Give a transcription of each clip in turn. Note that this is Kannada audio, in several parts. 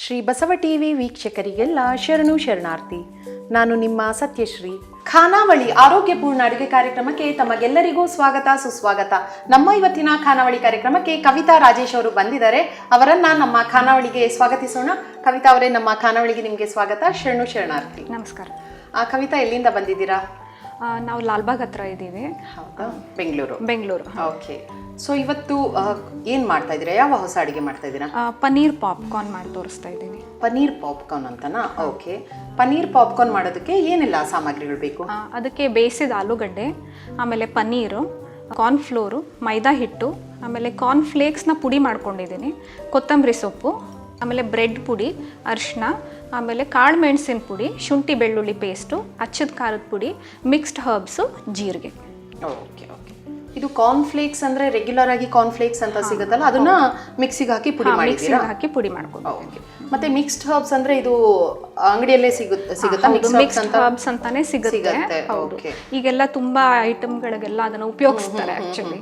ಶ್ರೀ ಬಸವ ಟಿವಿ ವೀಕ್ಷಕರಿಗೆಲ್ಲ ಶರಣು ಶರಣಾರ್ಥಿ. ನಾನು ನಿಮ್ಮ ಸತ್ಯಶ್ರೀ. ಖಾನಾವಳಿ ಆರೋಗ್ಯಪೂರ್ಣ ಅಡುಗೆ ಕಾರ್ಯಕ್ರಮಕ್ಕೆ ತಮಗೆಲ್ಲರಿಗೂ ಸ್ವಾಗತ ಸುಸ್ವಾಗತ. ನಮ್ಮ ಇವತ್ತಿನ ಖಾನಾವಳಿ ಕಾರ್ಯಕ್ರಮಕ್ಕೆ ಕವಿತಾ ರಾಜೇಶ್ ಅವರು ಬಂದಿದ್ದಾರೆ. ಅವರನ್ನ ನಮ್ಮ ಖಾನಾವಳಿಗೆ ಸ್ವಾಗತಿಸೋಣ. ಕವಿತಾ ಅವರೇ ನಮ್ಮ ಖಾನಾವಳಿಗೆ ನಿಮಗೆ ಸ್ವಾಗತ. ಶರಣು ಶರಣಾರ್ಥಿ. ನಮಸ್ಕಾರ. ಆ, ಕವಿತಾ ಎಲ್ಲಿಂದ ಬಂದಿದ್ದೀರಾ? ನಾವು ಲಾಲ್ಬಾಗ್ ಹತ್ರ ಇದ್ದೀವಿ. ಹೌದಾ? ಬೆಂಗಳೂರು. ಬೆಂಗಳೂರು. ಓಕೆ. ಸೊ ಇವತ್ತು ಏನು ಮಾಡ್ತಾ ಇದ್ದೀರಾ? ಯಾವ ಹೊಸ ಅಡಿಗೆ ಮಾಡ್ತಾ ಇದ್ದೀರಾ? ಪನೀರ್ ಪನ್ನೀರ್ ಪಾಪ್ಕಾರ್ನ್ ಮಾಡಿ ತೋರಿಸ್ತಾ ಇದ್ದೀನಿ. ಪನೀರ್ ಪಾಪ್ಕಾರ್ನ್ ಅಂತನಾ? ಓಕೆ. ಪನೀರ್ ಪಾಪ್ಕಾರ್ನ್ ಮಾಡೋದಕ್ಕೆ ಏನೆಲ್ಲ ಸಾಮಗ್ರಿಗಳು ಬೇಕು? ಅದಕ್ಕೆ ಬೇಯಿಸಿದ ಆಲೂಗಡ್ಡೆ ಆಮೇಲೆ ಪನ್ನೀರು ಕಾರ್ನ್ಫ್ಲೋರು ಮೈದಾ ಹಿಟ್ಟು ಆಮೇಲೆ ಕಾರ್ನ್ ಫ್ಲೇಕ್ಸ್ನ ಪುಡಿ ಮಾಡ್ಕೊಂಡಿದ್ದೀನಿ ಕೊತ್ತಂಬರಿ ಸೊಪ್ಪು ಆಮೇಲೆ ಬ್ರೆಡ್ ಪುಡಿ ಅರಿಶಿನ ಆಮೇಲೆ ಕಾಳು ಮೆಣಸಿನ ಪುಡಿ ಶುಂಠಿ ಬೆಳ್ಳುಳ್ಳಿ ಪೇಸ್ಟು ಅಚ್ಚದ ಖಾರದ ಪುಡಿ ಮಿಕ್ಸ್ಡ್ ಹರ್ಬ್ಸು ಜೀರಿಗೆ. ಓಕೆ. ಇದು ಕಾರ್ನ್ ಫ್ಲೇಕ್ಸ್ ಅಂದ್ರೆ ರೆಗ್ಯುಲರ್ ಆಗಿ ಕಾರ್ನ್ ಫ್ಲೇಕ್ಸ್ ಅಂತ ಸಿಗುತ್ತಲ್ಲ ಅದನ್ನ ಮಿಕ್ಸಿಗೆ ಹಾಕಿ ಪುಡಿ ಮಾಡಿ ಮಿಕ್ಸಿಗೆ ಹಾಕಿ ಪುಡಿ ಮಾಡ್ಕೊಂಡು ಮತ್ತೆ ಮಿಕ್ಸ್ಡ್ ಹರ್ಬ್ಸ್ ಅಂದ್ರೆ ಇದು ಅಂಗಡಿಯಲ್ಲೇ ಸಿಗುತ್ತೆ? ಸಿಗುತ್ತಾ ಮಿಕ್ಸ್ ಹರ್ಬ್ಸ್ ಅಂತಾನೆ ಸಿಗುತ್ತೆ. ಓಕೆ ಈಗೆಲ್ಲ ತುಂಬಾ ಐಟಮ್ಗಳಿಗೆಲ್ಲ ಅದನ್ನ ಉಪಯೋಗಿಸ್ತಾರೆ ಆಕ್ಚುಲಿ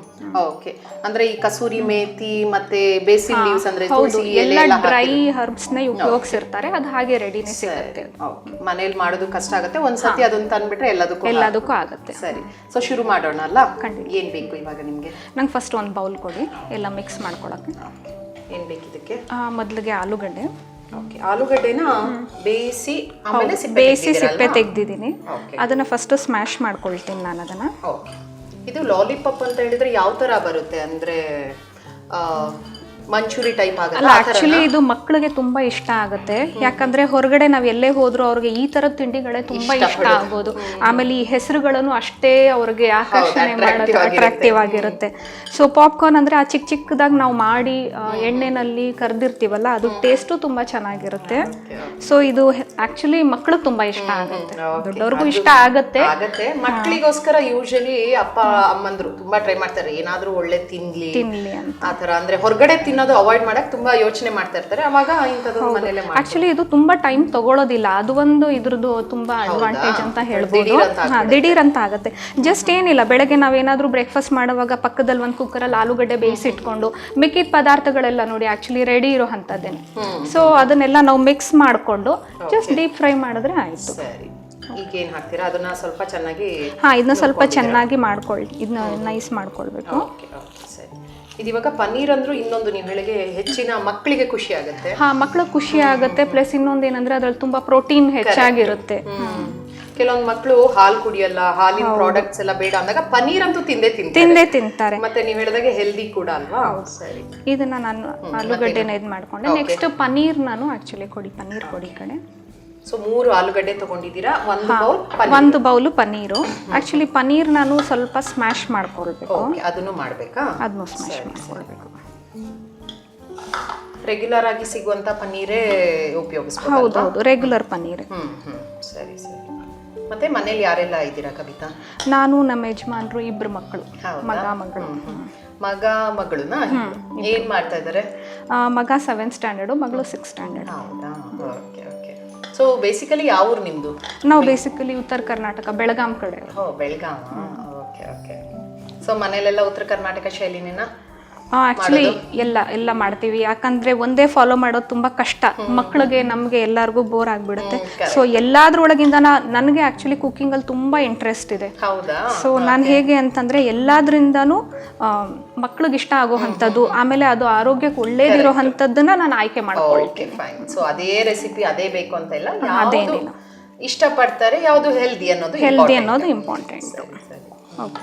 ಓಕೆ ಅಂದ್ರೆ ಈ ಕಸೂರಿ ಮೇಥಿ ಮತ್ತೆ ಬೇಸಿನ್ ಲೀವ್ಸ್ ಅಂದ್ರೆ ತುಳಸಿ ಎಲ್ಲ ಡ್ರೈ ಹರ್ಬ್ಸ್ನ ಉಪಯೋಗಿಸಿರ್ತಾರೆ. ಅದು ಹಾಗೆ ರೆಡಿನೇ ಸಿಗುತ್ತೆ. ಮನೇಲಿ ಮಾಡೋದು ಕಷ್ಟ ಆಗುತ್ತೆ. ಒಂದ್ಸತಿ ಅದನ್ನ ತಂದ್ಬಿಟ್ರೆ ಎಲ್ಲದಕ್ಕೂ ಎಲ್ಲದಕ್ಕೂ ಆಗುತ್ತೆ. ಸರಿ. ಸೊ ಶುರು ಮಾಡೋಣ ಅಲ್ಲ? ಏನ್ ಬೇಕು ಇವಾಗ ನಿಮ್ಗೆ? ನಂಗೆ ಫಸ್ಟ್ ಒಂದು ಬೌಲ್ ಕೊಡಿ. ಎಲ್ಲ ಮಿಕ್ಸ್ ಮಾಡ್ಕೊಳಕ್ಕೆ. ಏನ್ ಬೇಕು ಇದಕ್ಕೆ ಆ, ಮೊದ್ಲಿಗೆ ಆಲೂಗಡ್ಡೆ. ಓಕೆ ಆಲೂಗಡ್ಡೆನ ಬೇಯಿಸಿ ಆಮೇಲೆ ಸಿಪ್ಪೆ ಬೇಯಿಸಿ ತೆಗ್ದಿದ್ದೀರಲ್ವಾ? ಸಿಪ್ಪೆ ತೆಗ್ದಿದ್ದೀನಿ. Okay. ಅದನ್ನ ಫಸ್ಟ್ ಸ್ಮ್ಯಾಶ್ ಮಾಡ್ಕೊಳ್ತೀನಿ ನಾನು ಅದನ್ನ. ಓಕೆ ಇದು ಲಾಲಿಪಾಪ್ ಅಂತ ಹೇಳಿದ್ರೆ ಯಾವ ಥರ ಬರುತ್ತೆ? ಅಂದರೆ ಮಂಚೂರಿ ಟೈಪ್ ಆಗಲ್ಲ ಅಲ್ಲ ಆಕ್ಚುಲಿ ಇದು ಮಕ್ಕಳಿಗೆ ತುಂಬಾ ಇಷ್ಟ ಆಗುತ್ತೆ. ಯಾಕಂದ್ರೆ ಹೊರಗಡೆ ನಾವ್ ಎಲ್ಲೇ ಹೋದ್ರು ಅವ್ರಿಗೆ ಈ ತರದ ತಿಂಡಿಗಳೇ ತುಂಬಾ ಇಷ್ಟ ಆಗ್ಬೋದು. ಆಮೇಲೆ ಈ ಹೆಸರುಗಳನ್ನು ಅಷ್ಟೇ ಅವ್ರಿಗೆ ಆಕರ್ಷಣೆ ಮಾಡೋದು ಅಟ್ರಾಕ್ಟಿವ್ ಆಗಿರುತ್ತೆ. ಸೊ ಪಾಪ್ಕಾರ್ನ್ ಅಂದ್ರೆ ಆ ಚಿಕ್ಕ ಚಿಕ್ಕದಾಗ ನಾವು ಮಾಡಿ ಎಣ್ಣೆನಲ್ಲಿ ಕರ್ದಿರ್ತೀವಲ್ಲ ಅದು ಟೇಸ್ಟು ತುಂಬಾ ಚೆನ್ನಾಗಿರುತ್ತೆ. ಸೊ ಇದು ಆಕ್ಚುಲಿ ಮಕ್ಕಳಿಗೆ ತುಂಬಾ ಇಷ್ಟ ಆಗುತ್ತೆ. ದೊಡ್ಡವ್ರಿಗೂ ಇಷ್ಟ ಆಗುತ್ತೆ. ಮಕ್ಕಳಿಗೋಸ್ಕರ ಯೂಶಲಿ ಅಪ್ಪ ಅಮ್ಮಂದ್ರು ತುಂಬಾ ಟ್ರೈ ಮಾಡ್ತಾರೆ. ಏನಾದ್ರೂ ಒಳ್ಳೆ ತಿನ್ಲಿ. ತಿನ್ಲಿ ಅಂತ. ಆತರ ತರ ಅಂದ್ರೆ ಹೊರಗಡೆ ತಿನ್ನೋದು ಅವಾಯ್ಡ್ ಮಾಡಕ್ ತುಂಬಾ ಯೋಚನೆ ಮಾಡ್ತಾ ಇರ್ತಾರೆ. ಅವಾಗ ಇಂಥದ್ದು ಮನೇಲೆ ಮಾಡಿ ಆಕ್ಚುಲಿ ಇದು ತುಂಬಾ ಟೈಮ್ ತಗೊಳ್ಳೋದಿಲ್ಲ ಅದು ಒಂದು ಇದ್ರದ್ದು ತುಂಬಾ ಅಡ್ವಾಂಟೇಜ್ ಅಂತ ಹೇಳ್ಬೋದು. ದಿಢೀರ್ ಅಂತ ಆಗುತ್ತೆ. ಜಸ್ಟ್ ಏನಿಲ್ಲ ಬೆಳಗ್ಗೆ ನಾವೇನಾದ್ರೂ ಬ್ರೇಕ್ಫಾಸ್ಟ್ ಮಾಡುವಾಗ ಪಕ್ಕದಲ್ಲಿ ಒಂದು ಕುಕ್ಕರಲ್ಲಿ ಆಲೂಗಡ್ಡೆ ಬೇಯಿಸಿಟ್ಕೊಂಡು ಮಿಕ್ಕಿದ ಪದಾರ್ಥಗಳೆಲ್ಲ ನೋಡಿ ಆಕ್ಚುಲಿ ರೆಡಿ ಇರೋ ಅಂಥದ್ದೇನೆ ಸೊ ಅದನ್ನೆಲ್ಲ ನಾವು ಮಿಕ್ಸ್ ಮಾಡಿಕೊಂಡು ಜಸ್ಟ್ ಡೀಪ್ ಫ್ರೈ ಮಾಡಿದ್ರೆ ಆಯ್ತು. ಸರಿ. ಈಗ ಏನ್ ಹಾಕ್ತೀರಾ? ಅದನ್ನ ಸ್ವಲ್ಪ ಚೆನ್ನಾಗಿ ಹಾ ಇದನ್ನ ಸ್ವಲ್ಪ ಚೆನ್ನಾಗಿ ಮಾಡ್ಕೊಳ್ಳಿ ಇದನ್ನ ನೈಸ್ ಮಾಡ್ಕೊಳ್ಬೇಕು. ಇದು ಇವಾಗ ಪನ್ನೀರ್ ಅಂದ್ರೂ ಇನ್ನೊಂದು ನೀವು ಹೇಳಿಗೆ ಹೆಚ್ಚಿನ ಮಕ್ಕಳಿಗೆ ಖುಷಿ ಆಗುತ್ತೆ. ಹಾ ಮಕ್ಕಳು ಖುಷಿ ಆಗುತ್ತೆ ಪ್ಲಸ್ ಇನ್ನೊಂದು ಏನಂದ್ರೆ ಅದ್ರಲ್ಲಿ ತುಂಬಾ ಪ್ರೋಟೀನ್ ಹೆಚ್ಚಾಗಿರುತ್ತೆ. ಕೆಲವೊಂದು ಮಕ್ಕಳು ಹಾಲು ಕುಡಿಯಲ್ಲ ಹಾಲಿನ ಪ್ರಾಡಕ್ಟ್ಸ್ ಎಲ್ಲ ಬೇಡ ಅಂದಾಗ ಪನ್ನೀರ್ ಅಂತೂ ತಿಂದೇ ತಿಂತಾರೆ. ತಿಂದೇ ತಿಂತಾರೆ. ಮತ್ತೆ ನೀವು ಹೇಳಿದಾಗೆ ಹೆಲ್ದಿ ಕೂಡ ಅಲ್ವಾ? ಸರಿ. ಇದನ್ನ ನಾನು ಆಲೂಗಡ್ಡೆನ ಇದು ಮಾಡ್ಕೊಂಡೆ ನೆಕ್ಸ್ಟ್ ಪನ್ನೀರ್ ನಾನು ಆಕ್ಚುಲಿ ಕೊಡಿ ಪನ್ನೀರ್ ಕೊಡಿ ಕಡೆ. ಸೊ ಮೂರು ಆಲೂಗಡ್ಡೆ ತಗೊಂಡಿದ್ದೀರಾ? ಒಂದು ಬೌಲ್ ಒಂದು ಬೌಲು ಪನ್ನೀರು. ಆಕ್ಚುಲಿ ಪನ್ನೀರ್ ನಾನು ಸ್ವಲ್ಪ ಸ್ಮ್ಯಾಶ್ ಮಾಡ್ಕೊಳ್ಬೇಕು. ಅದನ್ನು ಮಾಡಬೇಕಾ? ಅದನ್ನು ಸ್ಮ್ಯಾಶ್ ಮಾಡ್ಕೊಳ್ಬೇಕು. ರೆಗ್ಯುಲರ್ ಆಗಿ ಸಿಗುವಂತ ಪನ್ನೀರೇ ಉಪಯೋಗಿಸ್ಬೋದು ಹೌದು ಹೌದು ರೆಗ್ಯುಲರ್ ಪನ್ನೀರ್ ಹ್ಞೂ ಸರಿ ಸರಿ. ಮತ್ತೆ ಮನೇಲಿ ಯಾರೆಲ್ಲ ಇದ್ದೀರಾ ಕವಿತಾ? ನಾನು ನಮ್ಮ ಯಜಮಾನ್ರು ಇಬ್ಬರು ಮಕ್ಕಳು? ಮಗ ಮಗಳು. ಮಗ ಮಗಳನ್ನ? ಏನ್ ಮಾಡ್ತಾ ಇದ್ದಾರೆ? ಮಗ ಸೆವೆಂತ್ ಸ್ಟ್ಯಾಂಡರ್ಡು ಮಗಳು ಸಿಕ್ಸ್ ಸ್ಟ್ಯಾಂಡರ್ಡ್ ಹೌದಾ? ಓಕೆ ಸೊ ಬೇಸಿಕಲಿ ಯಾವ ಊರು ನಿಮ್ದು? ನಾವು ಬೇಸಿಕಲಿ ಉತ್ತರ ಕರ್ನಾಟಕ ಬೆಳಗಾಂ ಕಡೆ. ಓ ಬೆಳಗಾಂ. Okay okay. ಸೊ ಮನೆಯಲ್ಲೆಲ್ಲ ಉತ್ತರ ಕರ್ನಾಟಕ ಶೈಲಿನೇನಾ? ಆಕ್ಚುಲಿ ಎಲ್ಲ ಎಲ್ಲ ಮಾಡ್ತೀವಿ. ಯಾಕಂದ್ರೆ ಒಂದೇ ಫಾಲೋ ಮಾಡೋದು ತುಂಬಾ ಕಷ್ಟ. ಮಕ್ಕಳಿಗೆ ನಮಗೆ ಎಲ್ಲರಿಗೂ ಬೋರ್ ಆಗ್ಬಿಡುತ್ತೆ. ಸೊ ಎಲ್ಲಾದ್ರೊಳಗಿಂದ ನನಗೆ ಆಕ್ಚುಲಿ ಕುಕಿಂಗ್ ಅಲ್ಲಿ ತುಂಬಾ ಇಂಟ್ರೆಸ್ಟ್ ಇದೆ. ಸೊ ನಾನು ಹೇಗೆ ಅಂತಂದ್ರೆ ಎಲ್ಲಾದ್ರಿಂದನೂ ಮಕ್ಳಿಗೆ ಇಷ್ಟ ಆಗೋ ಅಂಥದ್ದು ಆಮೇಲೆ ಅದು ಆರೋಗ್ಯಕ್ಕೆ ಒಳ್ಳೇದಿರೋ ಅಂಥದ್ದನ್ನ ನಾನು ಆಯ್ಕೆ ಮಾಡ್ಕೊಳ್ತೀನಿ. ಸೊ ಅದೇ ರೆಸಿಪಿ ಅದೇ ಬೇಕು ಅಂತ ಇಲ್ಲ. ಯಾವುದು ಇಷ್ಟಪಡ್ತಾರೆ ಯಾವುದು ಹೆಲ್ದಿ ಅನ್ನೋದು ಹೆಲ್ದಿ ಅನ್ನೋದು ಇಂಪಾರ್ಟೆಂಟ್ ಓಕೆ